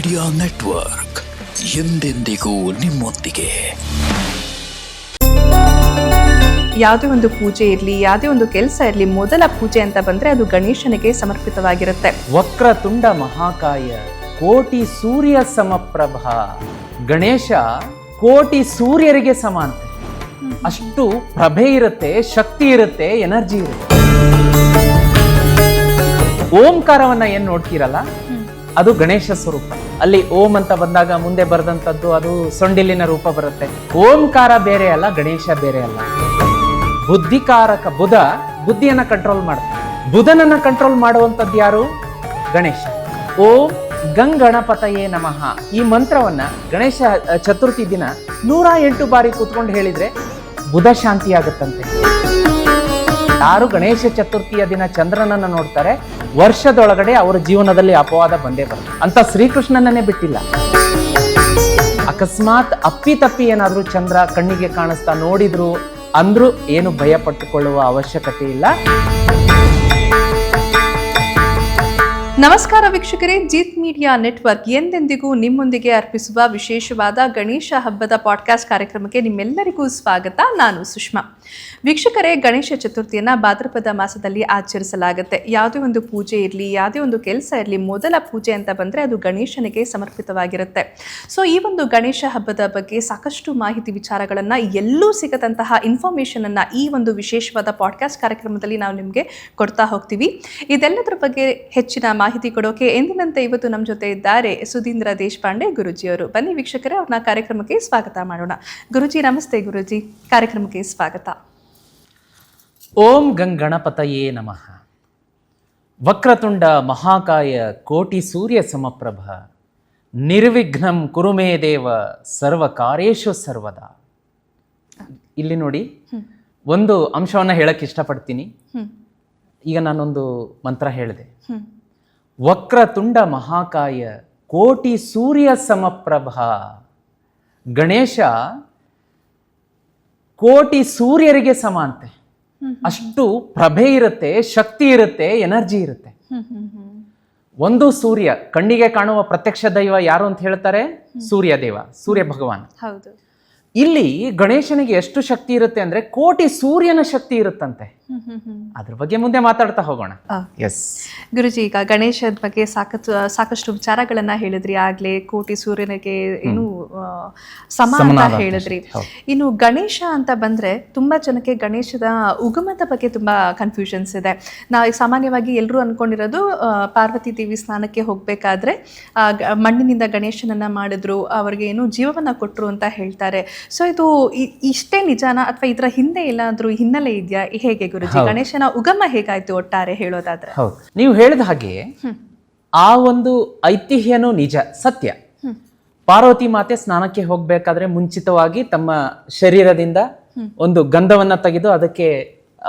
Media network ಎಂದೆಂದಿಗೂ ನಿಮ್ಮೊಂದಿಗೆ. ಯಾವುದೇ ಒಂದು ಪೂಜೆ ಇರಲಿ ಯಾವುದೇ ಒಂದು ಕೆಲಸ ಇರಲಿ ಮೊದಲ ಪೂಜೆ ಅಂತ ಬಂದ್ರೆ ಅದು ಗಣೇಶನಿಗೆ ಸಮರ್ಪಿತವಾಗಿರುತ್ತೆ. ವಕ್ರತುಂಡ ಮಹಾಕಾಯ ಕೋಟಿ ಸೂರ್ಯ ಸಮಪ್ರಭ. ಗಣೇಶ ಕೋಟಿ ಸೂರ್ಯರಿಗೆ ಸಮಾನ. ಅಷ್ಟು ಪ್ರಭೆ ಇರುತ್ತೆ ಶಕ್ತಿ ಇರುತ್ತೆ ಎನರ್ಜಿ ಇರುತ್ತೆ. ಓಂಕಾರವನ್ನ ಏನ್ ನೋಡ್ತೀರಲ್ಲ? ಅದು ಗಣೇಶ ಸ್ವರೂಪ. ಅಲ್ಲಿ ಓಂ ಅಂತ ಬಂದಾಗ ಮುಂದೆ ಬರೆದಂತದ್ದು ಅದು ಸೊಂಡಿಲಿನ ರೂಪ ಬರುತ್ತೆ. ಓಂಕಾರ ಬೇರೆ ಅಲ್ಲ, ಗಣೇಶ ಬೇರೆ ಅಲ್ಲ. ಬುದ್ಧಿಕಾರಕ ಬುಧ, ಬುದ್ಧಿಯನ್ನ ಕಂಟ್ರೋಲ್ ಮಾಡ್ತಾನೆ. ಬುಧನನ್ನ ಕಂಟ್ರೋಲ್ ಮಾಡುವಂತದ್ದು ಯಾರು? ಗಣೇಶ. ಓಂ ಗಂಗಣಪತಯೇ ನಮಃ. ಈ ಮಂತ್ರವನ್ನ ಗಣೇಶ ಚತುರ್ಥಿ ದಿನ ನೂರ ಎಂಟು ಬಾರಿ ಕೂತ್ಕೊಂಡು ಹೇಳಿದ್ರೆ ಬುಧ ಶಾಂತಿ ಆಗುತ್ತಂತೆ. ಯಾರು ಗಣೇಶ ಚತುರ್ಥಿಯ ದಿನ ಚಂದ್ರನನ್ನ ನೋಡ್ತಾರೆ ವರ್ಷದೊಳಗಡೆ ಅವರ ಜೀವನದಲ್ಲಿ ಅಪವಾದ ಬಂದೇ ಬರುತ್ತೆ. ಅಂತ ಶ್ರೀಕೃಷ್ಣನನ್ನೇ ಬಿಟ್ಟಿಲ್ಲ. ಅಕಸ್ಮಾತ್ ಅಪ್ಪಿ ತಪ್ಪಿ ಏನಾದರೂ ಚಂದ್ರ ಕಣ್ಣಿಗೆ ಕಾಣಿಸ್ತಾ ನೋಡಿದ್ರು ಅಂದ್ರೂ ಏನು ಭಯ ಪಟ್ಟುಕೊಳ್ಳುವ ಅವಶ್ಯಕತೆ ಇಲ್ಲ. ನಮಸ್ಕಾರ ವೀಕ್ಷಕರೇ, ಜೀತ್ ಮೀಡಿಯಾ ನೆಟ್ವರ್ಕ್ ಎಂದೆಂದಿಗೂ ನಿಮ್ಮೊಂದಿಗೆ ಅರ್ಪಿಸುವ ವಿಶೇಷವಾದ ಗಣೇಶ ಹಬ್ಬದ ಪಾಡ್ಕಾಸ್ಟ್ ಕಾರ್ಯಕ್ರಮಕ್ಕೆ ನಿಮ್ಮೆಲ್ಲರಿಗೂ ಸ್ವಾಗತ. ನಾನು ಸುಷ್ಮಾ. ವೀಕ್ಷಕರೇ, ಗಣೇಶ ಚತುರ್ಥಿಯನ್ನ ಭಾದ್ರಪದ ಮಾಸದಲ್ಲಿ ಆಚರಿಸಲಾಗುತ್ತೆ. ಯಾವುದೇ ಒಂದು ಪೂಜೆ ಇರಲಿ, ಯಾವುದೇ ಒಂದು ಕೆಲಸ ಇರಲಿ, ಮೊದಲ ಪೂಜೆ ಅಂತ ಬಂದರೆ ಅದು ಗಣೇಶನಿಗೆ ಸಮರ್ಪಿತವಾಗಿರುತ್ತೆ. ಸೊ, ಈ ಒಂದು ಗಣೇಶ ಹಬ್ಬದ ಬಗ್ಗೆ ಸಾಕಷ್ಟು ಮಾಹಿತಿ ವಿಚಾರಗಳನ್ನು, ಎಲ್ಲೂ ಸಿಗದಂತಹ ಇನ್ಫಾರ್ಮೇಷನನ್ನು ಈ ಒಂದು ವಿಶೇಷವಾದ ಪಾಡ್ಕಾಸ್ಟ್ ಕಾರ್ಯಕ್ರಮದಲ್ಲಿ ನಾವು ನಿಮಗೆ ಕೊಡ್ತಾ ಹೋಗ್ತೀವಿ. ಇದೆಲ್ಲದರ ಬಗ್ಗೆ ಹೆಚ್ಚಿನ ಮಾಹಿತಿ ಕೊಡೋಕೆ ಎಂದಿನಂತೆ ಇವತ್ತು ನಮ್ಮ ಜೊತೆ ಇದ್ದಾರೆ ಸುಧೀಂದ್ರ ದೇಶಪಾಂಡೆ ಗುರುಜಿಯವರು. ಬನ್ನಿ ವೀಕ್ಷಕರೇ ಅವ್ರನ್ನ ಕಾರ್ಯಕ್ರಮಕ್ಕೆ ಸ್ವಾಗತ ಮಾಡೋಣ. ಗುರುಜಿ ನಮಸ್ತೆ ಗುರುಜಿ. ಕಾರ್ಯಕ್ರಮಕ್ಕೆ ಸ್ವಾಗತ. ಓಂ ಗಂಗಣಪತಯೇ ನಮಃ. ವಕ್ರತುಂಡ ಮಹಾಕಾಯ ಕೋಟಿ ಸೂರ್ಯ ಸಮಪ್ರಭ. ನಿರ್ವಿಘ್ನಂ ಕುರುಮೇ ದೇವ ಸರ್ವ ಕಾರ್ಯೇಶು ಸರ್ವದ. ಇಲ್ಲಿ ನೋಡಿ ಒಂದು ಅಂಶವನ್ನ ಹೇಳಕ್ಕೆ ಇಷ್ಟಪಡ್ತೀನಿ. ಈಗ ನಾನೊಂದು ಮಂತ್ರ ಹೇಳಿದೆ. ವಕ್ರತುಂಡ ಮಹಾಕಾಯ ಕೋಟಿ ಸೂರ್ಯ ಸಮಪ್ರಭ. ಗಣೇಶ ಕೋಟಿ ಸೂರ್ಯರಿಗೆ ಸಮ ಅಂತೆ ಅಷ್ಟು ಪ್ರಭೆ ಇರುತ್ತೆ ಶಕ್ತಿ ಇರುತ್ತೆ ಎನರ್ಜಿ ಇರುತ್ತೆ. ಒಂದು ಸೂರ್ಯ ಕಣ್ಣಿಗೆ ಕಾಣುವ ಪ್ರತ್ಯಕ್ಷ ದೈವ ಯಾರು ಅಂತ ಹೇಳ್ತಾರೆ? ಸೂರ್ಯ ದೇವ ಸೂರ್ಯ ಭಗವಾನ್. ಹೌದು. ಇಲ್ಲಿ ಗಣೇಶನಿಗೆ ಎಷ್ಟು ಶಕ್ತಿ ಇರುತ್ತೆ ಅಂದ್ರೆ ಕೋಟಿ ಸೂರ್ಯನ ಶಕ್ತಿ ಇರುತ್ತಂತೆ. ಹ್ಮ್ ಹ್ಮ್ ಹ್ಮ್ ಅದ್ರ ಬಗ್ಗೆ ಮುಂದೆ ಮಾತಾಡ್ತಾ ಹೋಗೋಣ. ಎಸ್ ಗುರುಜಿ ಈಗ ಗಣೇಶದ ಬಗ್ಗೆ ಸಾಕಷ್ಟು ಸಾಕಷ್ಟು ವಿಚಾರಗಳನ್ನ ಹೇಳಿದ್ರಿ. ಆಗ್ಲೇ ಕೋಟಿ ಸೂರ್ಯನಿಗೆ ಏನು ಸಮಾನ ಹೇಳಿದ್ರಿ. ಇನ್ನು ಗಣೇಶ ಅಂತ ಬಂದ್ರೆ ತುಂಬಾ ಜನಕ್ಕೆ ಗಣೇಶದ ಉಗಮದ ಬಗ್ಗೆ ತುಂಬಾ ಕನ್ಫ್ಯೂಷನ್ಸ್ ಇದೆ. ನಾವು ಈಗ ಸಾಮಾನ್ಯವಾಗಿ ಎಲ್ಲರೂ ಅನ್ಕೊಂಡಿರೋದು ಪಾರ್ವತಿ ದೇವಿ ಸ್ನಾನಕ್ಕೆ ಹೋಗ್ಬೇಕಾದ್ರೆ ಆ, ಮಣ್ಣಿನಿಂದ ಗಣೇಶನನ್ನ ಮಾಡಿದ್ರು ಅವ್ರಿಗೆ ಏನು ಜೀವವನ್ನ ಕೊಟ್ರು ಅಂತ ಹೇಳ್ತಾರೆ. ಸೊ ಇದು ಇಷ್ಟೇ ನಿಜಾನ ಅಥವಾ ಇದರ ಹಿಂದೆ ಎಲ್ಲಾದ್ರೂ ಹಿನ್ನೆಲೆ ಇದೆಯಾ? ಹೇಗೆ ಗುರುಜಿ? ಗಣೇಶನ ಉಗಮ ಹೇಗಾಯ್ತು ಒಟ್ಟಾರೆ ಹೇಳೋದಾದ್ರೆ? ಹೌದು. ನೀವು ಹೇಳಿದ ಹಾಗೆ ಆ ಒಂದು ಐತಿಹ್ಯನೂ ನಿಜ ಸತ್ಯ. ಪಾರ್ವತಿ ಮಾತೆ ಸ್ನಾನಕ್ಕೆ ಹೋಗ್ಬೇಕಾದ್ರೆ ಮುಂಚಿತವಾಗಿ ತಮ್ಮ ಶರೀರದಿಂದ ಒಂದು ಗಂಧವನ್ನ ತೆಗೆದು ಅದಕ್ಕೆ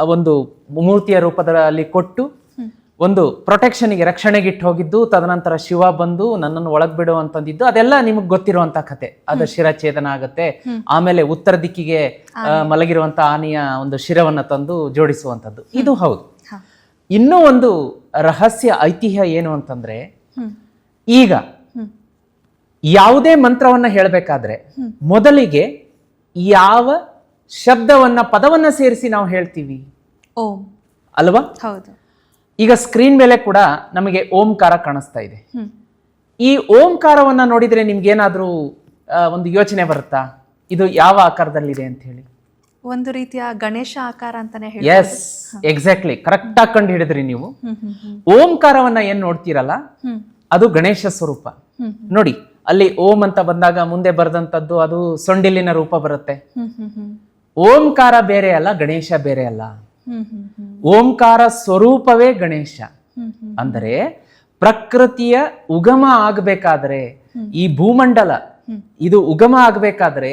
ಒಂದು ಮೂರ್ತಿಯ ರೂಪದಲ್ಲಿ ಕೊಟ್ಟು ಒಂದು ಪ್ರೊಟೆಕ್ಷನ್ಗೆ ರಕ್ಷಣೆಗೆ ಇಟ್ಟು ಹೋಗಿದ್ದು ತದನಂತರ ಶಿವ ಬಂದು ನನ್ನನ್ನು ಒಳಗ್ ಬಿಡು ಅಂತಂದಿದ್ದು ಅದೆಲ್ಲ ನಿಮಗೆ ಗೊತ್ತಿರುವಂತ ಕಥೆ ಅದು ಶಿರಛೇದನ ಆಗತ್ತೆ. ಆಮೇಲೆ ಉತ್ತರ ದಿಕ್ಕಿಗೆ ಮಲಗಿರುವಂತ ಆನೆಯ ಒಂದು ಶಿರವನ್ನ ತಂದು ಜೋಡಿಸುವಂತದ್ದು ಇದು ಹೌದು. ಇನ್ನೂ ಒಂದು ರಹಸ್ಯ ಐತಿಹ್ಯ ಏನು ಅಂತಂದ್ರೆ ಈಗ ಯಾವುದೇ ಮಂತ್ರವನ್ನ ಹೇಳಬೇಕಾದ್ರೆ ಮೊದಲಿಗೆ ಯಾವ ಶಬ್ದವನ್ನ ಪದವನ್ನ ಸೇರಿಸಿ ನಾವು ಹೇಳ್ತೀವಿ? ಓಂ. ಅಲ್ವಾ? ಹೌದು. ಈಗ ಸ್ಕ್ರೀನ್ ಮೇಲೆ ಕೂಡ ನಮಗೆ ಓಂಕಾರ ಕಾಣಿಸ್ತಾ ಇದೆ. ಈ ಓಂಕಾರವನ್ನ ನೋಡಿದ್ರೆ ನಿಮ್ಗೇನಾದ್ರೂ ಒಂದು ಯೋಚನೆ ಬರುತ್ತಾ? ಇದು ಯಾವ ಆಕಾರದಲ್ಲಿದೆ ಅಂತ ಹೇಳಿ. ಒಂದು ರೀತಿಯ ಗಣೇಶ ಆಕಾರ ಅಂತಾನೆ ಎಸ್ ಎಕ್ಸಾಕ್ಟ್ಲಿ ಕರೆಕ್ಟ್ ಆಗಿ ಕಂಡು ಹಿಡಿದ್ರಿ ನೀವು. ಓಂಕಾರವನ್ನ ಏನ್ ನೋಡ್ತೀರಲ್ಲ? ಅದು ಗಣೇಶ ಸ್ವರೂಪ. ನೋಡಿ ಅಲ್ಲಿ ಓಂ ಅಂತ ಬಂದಾಗ ಮುಂದೆ ಬರೆದಂತದ್ದು ಅದು ಸೊಂಡಿಲಿನ ರೂಪ ಬರುತ್ತೆ. ಓಂಕಾರ ಬೇರೆ ಅಲ್ಲ ಗಣೇಶ ಬೇರೆ ಅಲ್ಲ. ಓಂಕಾರ ಸ್ವರೂಪವೇ ಗಣೇಶ. ಅಂದರೆ ಪ್ರಕೃತಿಯ ಉಗಮ ಆಗಬೇಕಾದ್ರೆ ಈ ಭೂಮಂಡಲ, ಇದು ಉಗಮ ಆಗಬೇಕಾದ್ರೆ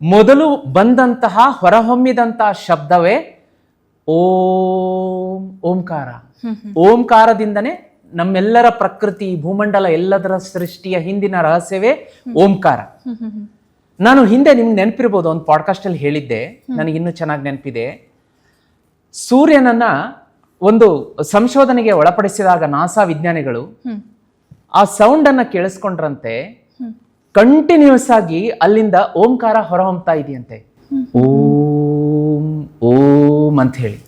ಮೊದಲು ಬಂದಂತಹ ಹೊರಹೊಮ್ಮಿದಂತಹ ಶಬ್ದವೇ ಓಂ, ಓಂಕಾರ. ಓಂಕಾರದಿಂದನೇ ನಮ್ಮೆಲ್ಲರ ಪ್ರಕೃತಿ, ಭೂಮಂಡಲ ಎಲ್ಲದರ ಸೃಷ್ಟಿಯ ಹಿಂದಿನ ರಹಸ್ಯವೇ ಓಂಕಾರ. ನಾನು ಹಿಂದೆ ನಿಮ್ಗೆ ನೆನಪಿರ್ಬೋದು, ಒಂದು ಪಾಡ್ಕಾಸ್ಟ್ ಅಲ್ಲಿ ಹೇಳಿದ್ದೆ ನನಗಿನ್ನೂ ಚೆನ್ನಾಗಿ ನೆನಪಿದೆ. ಸೂರ್ಯನನ್ನ ಒಂದು ಸಂಶೋಧನೆಗೆ ಒಳಪಡಿಸಿದಾಗ ನಾಸಾ ವಿಜ್ಞಾನಿಗಳು ಆ ಸೌಂಡ್ ಅನ್ನ ಕೇಳಿಸ್ಕೊಂಡ್ರಂತೆ ಕಂಟಿನ್ಯೂಸ್ ಆಗಿ ಅಲ್ಲಿಂದ ಓಂಕಾರ ಹೊರಹೊಮ್ತಾ ಇದೆಯಂತೆ. ಓಂ ಓಂ ಅಂತ ಹೇಳಿ.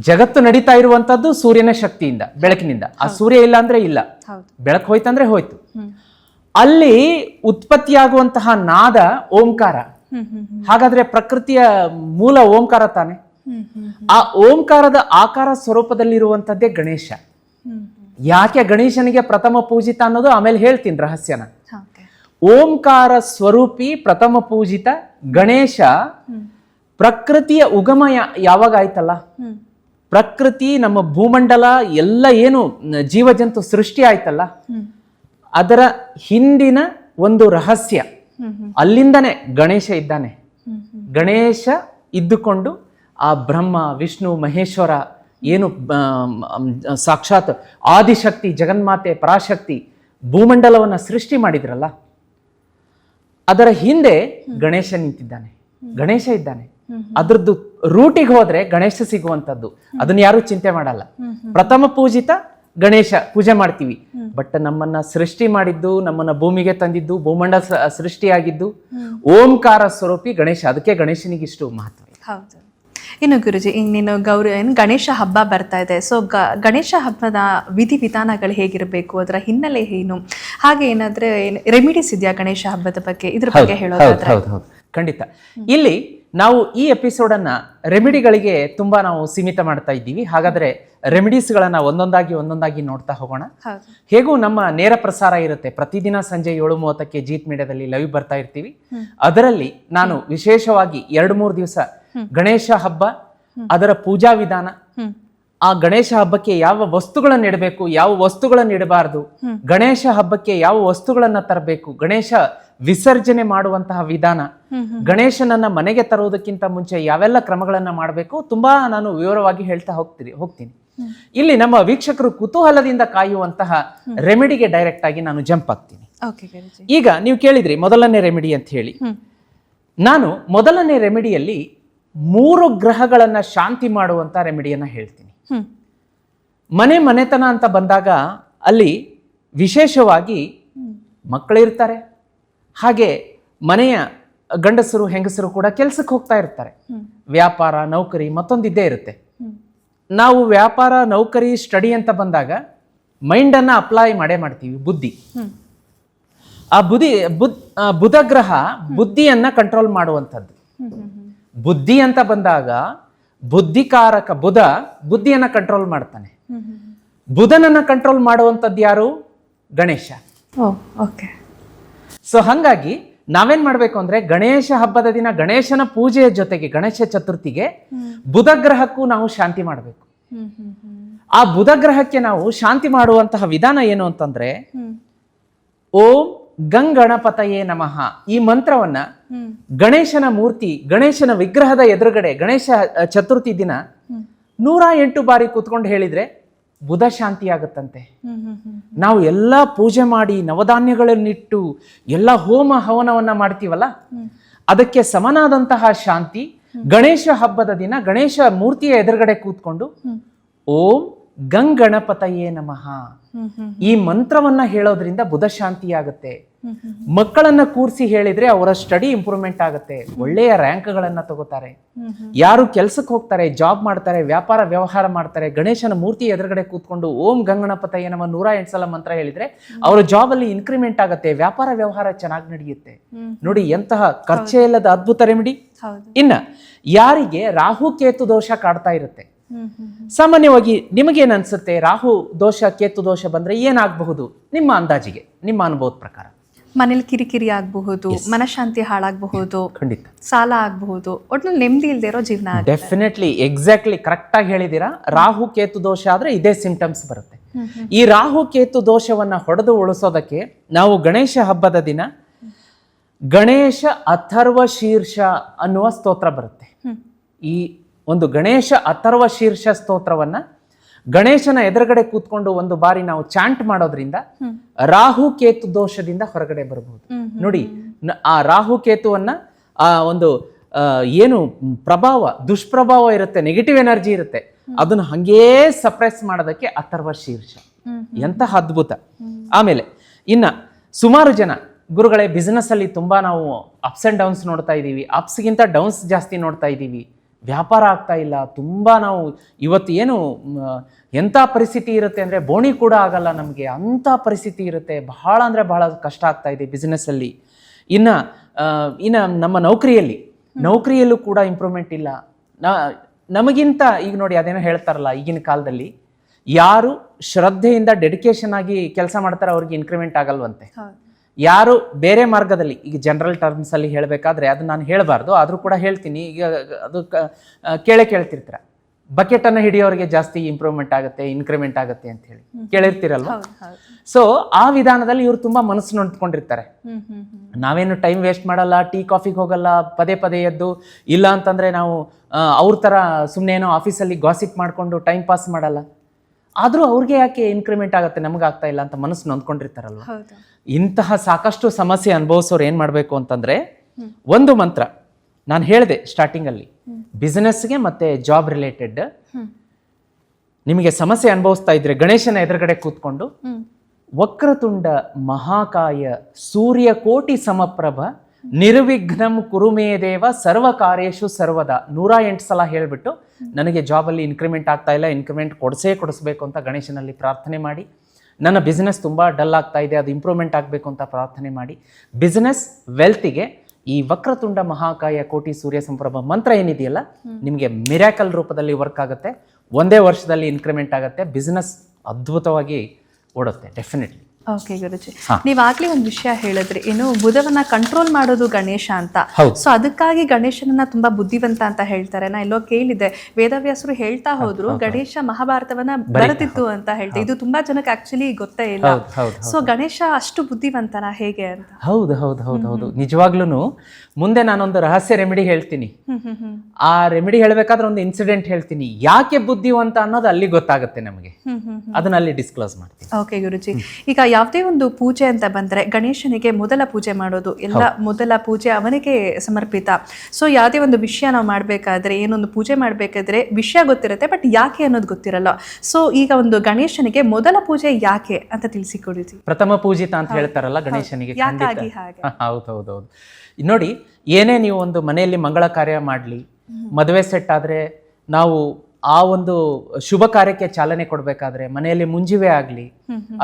ಜಗತ್ತು ನಡೀತಾ ಇರುವಂತದ್ದು ಸೂರ್ಯನ ಶಕ್ತಿಯಿಂದ ಬೆಳಕಿನಿಂದ. ಆ ಸೂರ್ಯ ಇಲ್ಲ ಅಂದ್ರೆ ಇಲ್ಲ. ಬೆಳಕು ಹೋಯ್ತಂದ್ರೆ ಹೋಯ್ತು. ಅಲ್ಲಿ ಉತ್ಪತ್ತಿಯಾಗುವಂತಹ ನಾದ ಓಂಕಾರ. ಹಾಗಾದ್ರೆ ಪ್ರಕೃತಿಯ ಮೂಲ ಓಂಕಾರ ತಾನೆ? ಆ ಓಂಕಾರದ ಆಕಾರ ಸ್ವರೂಪದಲ್ಲಿರುವಂಥದ್ದೇ ಗಣೇಶ. ಯಾಕೆ ಗಣೇಶನಿಗೆ ಪ್ರಥಮ ಪೂಜಿತ ಅನ್ನೋದು ಆಮೇಲೆ ಹೇಳ್ತೀನಿ ರಹಸ್ಯನ. ಓಂಕಾರ ಸ್ವರೂಪಿ ಪ್ರಥಮ ಪೂಜಿತ ಗಣೇಶ ಪ್ರಕೃತಿಯ ಉಗಮ ಯಾವಾಗ ಆಯ್ತಲ್ಲ? ಪ್ರಕೃತಿ ನಮ್ಮ ಭೂಮಂಡಲ ಎಲ್ಲ ಏನು ಜೀವಜಂತು ಸೃಷ್ಟಿ ಆಯ್ತಲ್ಲ? ಅದರ ಹಿಂದಿನ ಒಂದು ರಹಸ್ಯ. ಅಲ್ಲಿಂದನೇ ಗಣೇಶ ಇದ್ದಾನೆ. ಗಣೇಶ ಇದ್ದುಕೊಂಡು ಆ ಬ್ರಹ್ಮ ವಿಷ್ಣು ಮಹೇಶ್ವರ ಏನು ಸಾಕ್ಷಾತ್ ಆದಿಶಕ್ತಿ ಜಗನ್ಮಾತೆ ಪರಾಶಕ್ತಿ ಭೂಮಂಡಲವನ್ನ ಸೃಷ್ಟಿ ಮಾಡಿದ್ರಲ್ಲ ಅದರ ಹಿಂದೆ ಗಣೇಶ ನಿಂತಿದ್ದಾನೆ. ಗಣೇಶ ಇದ್ದಾನೆ. ಅದರದ್ದು ರೂಟಿಗೆ ಹೋದ್ರೆ ಗಣೇಶ ಸಿಗುವಂತದ್ದು. ಅದನ್ನ ಯಾರು ಚಿಂತೆ ಮಾಡಲ್ಲ. ಪ್ರಥಮ ಪೂಜಿತ ಗಣೇಶ ಪೂಜೆ ಮಾಡ್ತೀವಿ. ಬಟ್ ನಮ್ಮನ್ನ ಸೃಷ್ಟಿ ಮಾಡಿದ್ದು ನಮ್ಮನ್ನ ಭೂಮಿಗೆ ತಂದಿದ್ದು ಭೂಮಂಡ ಸೃಷ್ಟಿಯಾಗಿದ್ದು ಓಂಕಾರ ಸ್ವರೂಪಿ ಗಣೇಶ. ಅದಕ್ಕೆ ಗಣೇಶನಿಗೆ ಇಷ್ಟು ಮಹತ್ವ. ಹೌದು. ಇನ್ನು ಗುರುಜಿ ಈಗ ನೀನು ಗೌರಿ ಏನು ಗಣೇಶ ಹಬ್ಬ ಬರ್ತಾ ಇದೆ. ಸೊ ಗ ಗಣೇಶ ಹಬ್ಬದ ವಿಧಿ ವಿಧಾನಗಳು ಹೇಗಿರಬೇಕು? ಅದರ ಹಿನ್ನೆಲೆ ಏನು? ಹಾಗೆ ಏನಾದ್ರೆ ರೆಮಿಡೀಸ್ ಇದೆಯಾ ಗಣೇಶ ಹಬ್ಬದ ಬಗ್ಗೆ? ಇದ್ರ ಬಗ್ಗೆ ಹೇಳೋದು ಹೌದು ಹೌದು ಖಂಡಿತ. ಇಲ್ಲಿ ನಾವು ಈ ಎಪಿಸೋಡನ್ನು ಅನ್ನ ರೆಮಿಡಿಗಳಿಗೆ ತುಂಬಾ ನಾವು ಸೀಮಿತ ಮಾಡ್ತಾ ಇದ್ದೀವಿ. ಹಾಗಾದ್ರೆ ರೆಮಿಡೀಸ್ಗಳನ್ನು ಒಂದೊಂದಾಗಿ ಒಂದೊಂದಾಗಿ ನೋಡ್ತಾ ಹೋಗೋಣ. ಹೇಗೂ ನಮ್ಮ ನೇರ ಪ್ರಸಾರ ಇರುತ್ತೆ. ಪ್ರತಿದಿನ ಸಂಜೆ ಏಳು ಮೂವತ್ತಕ್ಕೆ ಜೀತ್ ಮೀಡಿಯಾದಲ್ಲಿ ಲೈವ್ ಬರ್ತಾ ಇರ್ತೀವಿ. ಅದರಲ್ಲಿ ನಾನು ವಿಶೇಷವಾಗಿ ಎರಡು ಮೂರು ದಿವಸ ಗಣೇಶ ಹಬ್ಬ ಅದರ ಪೂಜಾ ವಿಧಾನ ಆ ಗಣೇಶ ಹಬ್ಬಕ್ಕೆ ಯಾವ ವಸ್ತುಗಳನ್ನು ಇಡಬೇಕು ಯಾವ ವಸ್ತುಗಳನ್ನು ಇಡಬಾರದು ಗಣೇಶ ಹಬ್ಬಕ್ಕೆ ಯಾವ ವಸ್ತುಗಳನ್ನ ತರಬೇಕು ಗಣೇಶ ವಿಸರ್ಜನೆ ಮಾಡುವಂತಹ ವಿಧಾನ. ಗಣೇಶನನ್ನ ಮನೆಗೆ ತರುವುದಕ್ಕಿಂತ ಮುಂಚೆ ಯಾವೆಲ್ಲ ಕ್ರಮಗಳನ್ನ ಮಾಡಬೇಕು ತುಂಬಾ ನಾನು ವಿವರವಾಗಿ ಹೇಳ್ತಾ ಹೋಗ್ತೀನಿ. ಹೋಗ್ತೀನಿ ಇಲ್ಲಿ ನಮ್ಮ ವೀಕ್ಷಕರು ಕುತೂಹಲದಿಂದ ಕಾಯುವಂತಹ ರೆಮಿಡಿಗೆ ಡೈರೆಕ್ಟ್ ಆಗಿ ನಾನು ಜಂಪ್ ಆಗ್ತೀನಿ ಈಗ ನೀವು ಕೇಳಿದ್ರಿ ಮೊದಲನೇ ರೆಮಿಡಿ ಅಂತ ಹೇಳಿ. ನಾನು ಮೊದಲನೇ ರೆಮಿಡಿಯಲ್ಲಿ ಮೂರು ಗ್ರಹಗಳನ್ನ ಶಾಂತಿ ಮಾಡುವಂತ ರೆಮಿಡಿಯನ್ನ ಹೇಳ್ತೀನಿ. ಮನೆ ಮನೆತನ ಅಂತ ಬಂದಾಗ ಅಲ್ಲಿ ವಿಶೇಷವಾಗಿ ಮಕ್ಕಳಿರ್ತಾರೆ. ಹಾಗೆ ಮನೆಯ ಗಂಡಸರು ಹೆಂಗಸರು ಕೂಡ ಕೆಲಸಕ್ಕೆ ಹೋಗ್ತಾ ಇರ್ತಾರೆ. ವ್ಯಾಪಾರ ನೌಕರಿ ಮತ್ತೊಂದಿದ್ದೇ ಇರುತ್ತೆ. ನಾವು ವ್ಯಾಪಾರ ನೌಕರಿ ಸ್ಟಡಿ ಅಂತ ಬಂದಾಗ ಮೈಂಡನ್ನು ಅಪ್ಲೈ ಮಾಡೇ ಮಾಡ್ತೀವಿ ಬುದ್ಧಿ. ಆ ಬುದ್ಧಿ ಬುದ್ ಬುಧ ಗ್ರಹ ಬುದ್ಧಿಯನ್ನ ಕಂಟ್ರೋಲ್ ಮಾಡುವಂಥದ್ದು. ಬುದ್ಧಿ ಅಂತ ಬಂದಾಗ ಬುದ್ಧಿಕಾರಕ ಬುಧ ಬುದ್ಧಿಯನ್ನ ಕಂಟ್ರೋಲ್ ಮಾಡ್ತಾನೆ. ಬುಧನನ್ನ ಕಂಟ್ರೋಲ್ ಮಾಡುವಂಥದ್ದು ಯಾರು? ಗಣೇಶ. ಓಕೆ. ಸೊ ಹಾಗಾಗಿ ನಾವೇನ್ ಮಾಡ್ಬೇಕು ಅಂದ್ರೆ ಗಣೇಶ ಹಬ್ಬದ ದಿನ ಗಣೇಶನ ಪೂಜೆಯ ಜೊತೆಗೆ, ಗಣೇಶ ಚತುರ್ಥಿಗೆ ಬುಧ ಗ್ರಹಕ್ಕೂ ನಾವು ಶಾಂತಿ ಮಾಡಬೇಕು. ಆ ಬುಧ ಗ್ರಹಕ್ಕೆ ನಾವು ಶಾಂತಿ ಮಾಡುವಂತಹ ವಿಧಾನ ಏನು ಅಂತಂದ್ರೆ ಓಂ ಗಂಗಣಪತಯೇ ನಮಃ. ಈ ಮಂತ್ರವನ್ನ ಗಣೇಶನ ಮೂರ್ತಿ, ಗಣೇಶನ ವಿಗ್ರಹದ ಎದುರುಗಡೆ ಗಣೇಶ ಚತುರ್ಥಿ ದಿನ ನೂರ ಎಂಟು ಬಾರಿ ಕೂತ್ಕೊಂಡು ಹೇಳಿದ್ರೆ ಬುಧ ಶಾಂತಿ ಆಗುತ್ತಂತೆ. ನಾವು ಎಲ್ಲ ಪೂಜೆ ಮಾಡಿ ನವಧಾನ್ಯಗಳನ್ನಿಟ್ಟು ಎಲ್ಲ ಹೋಮ ಹವನವನ್ನ ಮಾಡ್ತೀವಲ್ಲ? ಅದಕ್ಕೆ ಸಮನಾದಂತಹ ಶಾಂತಿ ಗಣೇಶ ಹಬ್ಬದ ದಿನ ಗಣೇಶ ಮೂರ್ತಿಯ ಎದುರುಗಡೆ ಕೂತ್ಕೊಂಡು ಓಂ ಗಂಗಣಪತಯೇ ನಮಃ. ಈ ಮಂತ್ರವನ್ನ ಹೇಳೋದ್ರಿಂದ ಬುಧ ಶಾಂತಿ ಆಗುತ್ತೆ. ಮಕ್ಕಳನ್ನ ಕೂರಿಸಿ ಹೇಳಿದ್ರೆ ಅವರ ಸ್ಟಡಿ ಇಂಪ್ರೂವ್ಮೆಂಟ್ ಆಗುತ್ತೆ. ಒಳ್ಳೆಯ ರ್ಯಾಂಕ್ಗಳನ್ನ ತಗೋತಾರೆ. ಯಾರು ಕೆಲ್ಸಕ್ಕೆ ಹೋಗ್ತಾರೆ ಜಾಬ್ ಮಾಡ್ತಾರೆ ವ್ಯಾಪಾರ ವ್ಯವಹಾರ ಮಾಡ್ತಾರೆ ಗಣೇಶನ ಮೂರ್ತಿ ಎದುರುಗಡೆ ಕೂತ್ಕೊಂಡು ಓಂ ಗಂಗಣಪತಯ್ಯ ನಮ್ಮ ನೂರ ಎಂಟು ಸಲ ಮಂತ್ರ ಹೇಳಿದ್ರೆ ಅವರ ಜಾಬ್ ಅಲ್ಲಿ ಇನ್ಕ್ರಿಮೆಂಟ್ ಆಗುತ್ತೆ ವ್ಯಾಪಾರ ವ್ಯವಹಾರ ಚೆನ್ನಾಗಿ ನಡೆಯುತ್ತೆ. ನೋಡಿ ಎಂತಹ ಖರ್ಚೇ ಇಲ್ಲದ ಅದ್ಭುತ ರೆಮಿಡಿ. ಇನ್ನ ಯಾರಿಗೆ ರಾಹು ಕೇತು ದೋಷ ಕಾಡ್ತಾ ಇರುತ್ತೆ. ಸಾಮಾನ್ಯವಾಗಿ ನಿಮಗೇನು ಅನ್ಸುತ್ತೆ? ರಾಹು ದೋಷ ಕೇತು ದೋಷ ಬಂದ್ರೆ ಏನಾಗಬಹುದು? ನಿಮ್ಮ ಅಂದಾಜಿಗೆ ನಿಮ್ಮ ಅನುಭವದ ಪ್ರಕಾರ. ಮನೇಲಿ ಕಿರಿಕಿರಿ ಆಗಬಹುದು ಮನಶಾಂತಿ ಹಾಳಾಗಬಹುದು ಖಂಡಿತ. ಸಾಲ ಆಗಬಹುದು ಒಟ್ನಲ್ಲಿ ನೆಮ್ಮದಿ ಇಲ್ಲದೆ ಇರೋ ಜೀವನ ಡೆಫಿನೆಟ್ಲಿ ಎಕ್ಸಾಕ್ಟ್ಲಿ ಕರೆಕ್ಟ್ ಆಗಿ ಹೇಳಿದೀರಾ? ರಾಹು ಕೇತು ದೋಷ ಆದ್ರೆ ಇದೇ ಸಿಂಪ್ಟಮ್ಸ್ ಬರುತ್ತೆ. ಈ ರಾಹು ಕೇತು ದೋಷವನ್ನ ಹೊಡೆದು ಉಳಿಸೋದಕ್ಕೆ ನಾವು ಗಣೇಶ ಹಬ್ಬದ ದಿನ ಗಣೇಶ ಅಥರ್ವ ಶೀರ್ಷ ಅನ್ನುವ ಸ್ತೋತ್ರ ಬರುತ್ತೆ. ಈ ಒಂದು ಗಣೇಶ ಅಥರ್ವ ಶೀರ್ಷ ಸ್ತೋತ್ರವನ್ನ ಗಣೇಶನ ಎದುರುಗಡೆ ಕೂತ್ಕೊಂಡು ಒಂದು ಬಾರಿ ನಾವು ಚಾಂಟ್ ಮಾಡೋದ್ರಿಂದ ರಾಹು ಕೇತು ದೋಷದಿಂದ ಹೊರಗಡೆ ಬರಬಹುದು ನೋಡಿ ಆ ರಾಹು ಕೇತುವನ್ನ ಆ ಒಂದು ಏನು ಪ್ರಭಾವ ದುಷ್ಪ್ರಭಾವ ಇರುತ್ತೆ ನೆಗೆಟಿವ್ ಎನರ್ಜಿ ಇರುತ್ತೆ ಅದನ್ನ ಹಂಗೇ ಸಪ್ರೆಸ್ ಮಾಡೋದಕ್ಕೆ ಅಥರ್ವ ಶೀರ್ಷ. ಎಂತಹ ಅದ್ಭುತ. ಆಮೇಲೆ ಇನ್ನ ಸುಮಾರು ಜನ ಗುರುಗಳೇ ಬಿಸ್ನೆಸ್ ಅಲ್ಲಿ ತುಂಬಾ ನಾವು ಅಪ್ಸ್ ಅಂಡ್ ಡೌನ್ಸ್ ನೋಡ್ತಾ ಇದ್ದೀವಿ ಅಪ್ಸ್ಗಿಂತ ಡೌನ್ಸ್ ಜಾಸ್ತಿ ನೋಡ್ತಾ ಇದ್ದೀವಿ ವ್ಯಾಪಾರ ಆಗ್ತಾ ಇಲ್ಲ. ತುಂಬ ನಾವು ಇವತ್ತು ಏನು ಎಂಥ ಪರಿಸ್ಥಿತಿ ಇರುತ್ತೆ ಅಂದರೆ ಬೋಣಿ ಕೂಡ ಆಗಲ್ಲ ನಮಗೆ. ಅಂಥ ಪರಿಸ್ಥಿತಿ ಇರುತ್ತೆ. ಬಹಳ ಅಂದರೆ ಬಹಳ ಕಷ್ಟ ಆಗ್ತಾ ಇದೆ ಬಿಸ್ನೆಸ್ಸಲ್ಲಿ ಇನ್ನು ಇನ್ನು ನಮ್ಮ ನೌಕರಿಯಲ್ಲಿ ನೌಕರಿಯಲ್ಲೂ ಕೂಡ ಇಂಪ್ರೂವ್ಮೆಂಟ್ ಇಲ್ಲ. ನ- ನಮಗಿಂತ ಈಗ ನೋಡಿ ಅದೇನೋ ಹೇಳ್ತಾರಲ್ಲ ಈಗಿನ ಕಾಲದಲ್ಲಿ ಯಾರು ಶ್ರದ್ಧೆಯಿಂದ ಡೆಡಿಕೇಶನ್ ಆಗಿ ಕೆಲಸ ಮಾಡ್ತಾರೆ ಅವ್ರಿಗೆ ಇನ್ಕ್ರಿಮೆಂಟ್ ಆಗಲ್ವಂತೆ. ಯಾರು ಬೇರೆ ಮಾರ್ಗದಲ್ಲಿ ಈಗ ಜನರಲ್ ಟರ್ಮ್ಸ್ ಅಲ್ಲಿ ಹೇಳಬೇಕಾದ್ರೆ ಅದು ನಾನು ಹೇಳಬಾರ್ದು ಆದರೂ ಕೂಡ ಹೇಳ್ತೀನಿ. ಈಗ ಅದು ಕೇಳೇ ಕೇಳ್ತಿರ್ತೀರ. ಬಕೆಟ್ ಅನ್ನ ಹಿಡಿಯೋರಿಗೆ ಜಾಸ್ತಿ ಇಂಪ್ರೂವ್ಮೆಂಟ್ ಆಗುತ್ತೆ ಇನ್ಕ್ರಿಮೆಂಟ್ ಆಗುತ್ತೆ ಅಂತ ಹೇಳಿ ಕೇಳಿರ್ತೀರಲ್ವಾ? ಸೊ ಆ ವಿಧಾನದಲ್ಲಿ ಇವರು ತುಂಬಾ ಮನಸ್ಸು ನೊಂದ್ಕೊಂಡಿರ್ತಾರೆ ಹ್ಮ್ ನಾವೇನು ಟೈಮ್ ವೇಸ್ಟ್ ಮಾಡಲ್ಲ ಟೀ ಕಾಫಿಗೆ ಹೋಗಲ್ಲ ಪದೇ ಪದೇ ಎದ್ದು ಇಲ್ಲ ಅಂತಂದ್ರೆ ನಾವು ಅವ್ರ ತರ ಸುಮ್ಮನೆ ಏನೋ ಆಫೀಸಲ್ಲಿ ಗಾಸಿಪ್ ಮಾಡಿಕೊಂಡು ಟೈಮ್ ಪಾಸ್ ಮಾಡಲ್ಲ. ಆದರೂ ಅವ್ರಿಗೆ ಯಾಕೆ ಇನ್ಕ್ರಿಮೆಂಟ್ ಆಗುತ್ತೆ? ನಮ್ಗೆ ಆಗ್ತಾ ಇಲ್ಲ ಅಂತ ಮನಸ್ಸು ನೊಂದ್ಕೊಂಡಿರ್ತಾರಲ್ವ? ಇಂತಹ ಸಾಕಷ್ಟು ಸಮಸ್ಯೆ ಅನುಭವಿಸೋರು ಏನು ಮಾಡಬೇಕು ಅಂತಂದ್ರೆ ಒಂದು ಮಂತ್ರ ನಾನು ಹೇಳಿದೆ ಸ್ಟಾರ್ಟಿಂಗಲ್ಲಿ ಬಿಸ್ನೆಸ್ಗೆ ಮತ್ತೆ ಜಾಬ್ ರಿಲೇಟೆಡ್ ನಿಮಗೆ ಸಮಸ್ಯೆ ಅನುಭವಿಸ್ತಾ ಇದ್ರೆ ಗಣೇಶನ ಎದುರುಗಡೆ ಕೂತ್ಕೊಂಡು ವಕ್ರತುಂಡ ಮಹಾಕಾಯ ಸೂರ್ಯಕೋಟಿ ಸಮಪ್ರಭ ನಿರ್ವಿಘ್ನಂ ಕುರುಮೇ ದೇವ ಸರ್ವ ಕಾರ್ಯೇಶು ಸರ್ವದ. ನೂರ ಎಂಟು ಸಲ ಹೇಳಿಬಿಟ್ಟು ನನಗೆ ಜಾಬಲ್ಲಿ ಇನ್ಕ್ರಿಮೆಂಟ್ ಆಗ್ತಾ ಇಲ್ಲ ಇನ್ಕ್ರಿಮೆಂಟ್ ಕೊಡಿಸೇ ಕೊಡಿಸ್ಬೇಕು ಅಂತ ಗಣೇಶನಲ್ಲಿ ಪ್ರಾರ್ಥನೆ ಮಾಡಿ. ನನ್ನ ಬಿಸ್ನೆಸ್ ತುಂಬ ಡಲ್ ಆಗ್ತಾ ಇದೆ ಅದು ಇಂಪ್ರೂವ್ಮೆಂಟ್ ಆಗಬೇಕು ಅಂತ ಪ್ರಾರ್ಥನೆ ಮಾಡಿ. ಬಿಸ್ನೆಸ್ ವೆಲ್ತಿಗೆ ಈ ವಕ್ರತುಂಡ ಮಹಾಕಾಯ ಕೋಟಿ ಸೂರ್ಯ ಸಂಪ್ರಭ ಮಂತ್ರ ಏನಿದೆಯಲ್ಲ ನಿಮಗೆ ಮಿರಾಕಲ್ ರೂಪದಲ್ಲಿ ವರ್ಕ್ ಆಗುತ್ತೆ. ಒಂದೇ ವರ್ಷದಲ್ಲಿ ಇನ್ಕ್ರಿಮೆಂಟ್ ಆಗುತ್ತೆ. ಬಿಸ್ನೆಸ್ ಅದ್ಭುತವಾಗಿ ಓಡುತ್ತೆ ಡೆಫಿನೆಟ್ಲಿ ಓಕೆ ಗುರುಜಿ ನೀವಾಗ್ಲೇ ಒಂದು ವಿಷಯ ಹೇಳಿದ್ರಿ. ಏನು ಬುಧವನ್ನ ಕಂಟ್ರೋಲ್ ಮಾಡೋದು ಗಣೇಶ ಅಂತ. ಸೊ ಅದಕ್ಕಾಗಿ ಗಣೇಶನನ್ನ ತುಂಬಾ ಬುದ್ಧಿವಂತ ಅಂತ ಹೇಳ್ತಾರೆ. ನಾ ಎಲ್ಲೋ ಕೇಳಿದೆ ವೇದವ್ಯಾಸರು ಹೇಳ್ತಾ ಹೋದ್ರು ಗಣೇಶ ಮಹಾಭಾರತವನ್ನ ಬರೆದಿತ್ತು ಅಂತ ಹೇಳ್ತಾರೆ ಇದು ತುಂಬಾ ಜನಕ್ಕೆ ಆಕ್ಚುಲಿ ಗೊತ್ತೇ ಇಲ್ಲ. ಸೊ ಗಣೇಶ ಅಷ್ಟು ಬುದ್ಧಿವಂತನ? ಹೇಗೆ ಅಂತ. ಹೌದು ಹೌದು ಹೌದು ಹೌದು. ನಿಜವಾಗ್ಲೂ ಮುಂದೆ ನಾನೊಂದು ರಹಸ್ಯ ರೆಮಿಡಿ ಹೇಳ್ತೀನಿ. ಆ ರೆಮಿಡಿ ಹೇಳಬೇಕಾದ್ರೆ ಒಂದು ಇನ್ಸಿಡೆಂಟ್ ಹೇಳ್ತೀನಿ. ಯಾಕೆ ಬುದ್ಧಿವಂತ ಅನ್ನೋದು ಅಲ್ಲಿ ಗೊತ್ತಾಗುತ್ತೆ ನಮಗೆ. ಅದನ್ನ ಅಲ್ಲಿ ಡಿಸ್ಕ್ಲೋಸ್ ಮಾಡ್ತೀನಿ. ಓಕೆ ಗುರುಜಿ ಈಗ ಯಾವುದೇ ಒಂದು ಪೂಜೆ ಅಂತ ಬಂದ್ರೆ ಗಣೇಶನಿಗೆ ಮೊದಲ ಪೂಜೆ ಮಾಡೋದು ಎಲ್ಲ ಮೊದಲ ಪೂಜೆ ಅವನಿಗೆ ಸಮರ್ಪಿತ. ಸೊ ಯಾವುದೇ ಒಂದು ವಿಷಯ ನಾವು ಮಾಡಬೇಕಾದ್ರೆ ಏನೊಂದು ಪೂಜೆ ಮಾಡಬೇಕಾದ್ರೆ ವಿಷಯ ಗೊತ್ತಿರುತ್ತೆ ಬಟ್ ಯಾಕೆ ಅನ್ನೋದು ಗೊತ್ತಿರಲ್ಲ. ಸೊ ಈಗ ಒಂದು ಗಣೇಶನಿಗೆ ಮೊದಲ ಪೂಜೆ ಯಾಕೆ ಅಂತ ತಿಳಿಸಿಕೊಡಿದ್ವಿ. ಪ್ರಥಮ ಪೂಜಿತ ಅಂತ ಹೇಳ್ತಾರಲ್ಲ ಗಣೇಶನಿಗೆ ಯಾಕಾಗಿ ಹಾಗೆ? ಹೌದು ಹೌದು ಹೌದು ನೋಡಿ ಏನೇ ನೀವು ಒಂದು ಮನೆಯಲ್ಲಿ ಮಂಗಳ ಕಾರ್ಯ ಮಾಡಲಿ ಮದುವೆ ಸೆಟ್ ಆದ್ರೆ ನಾವು ಆ ಒಂದು ಶುಭ ಕಾರ್ಯಕ್ಕೆ ಚಾಲನೆ ಕೊಡಬೇಕಾದ್ರೆ ಮನೆಯಲ್ಲಿ ಮುಂಜಿವೆ ಆಗಲಿ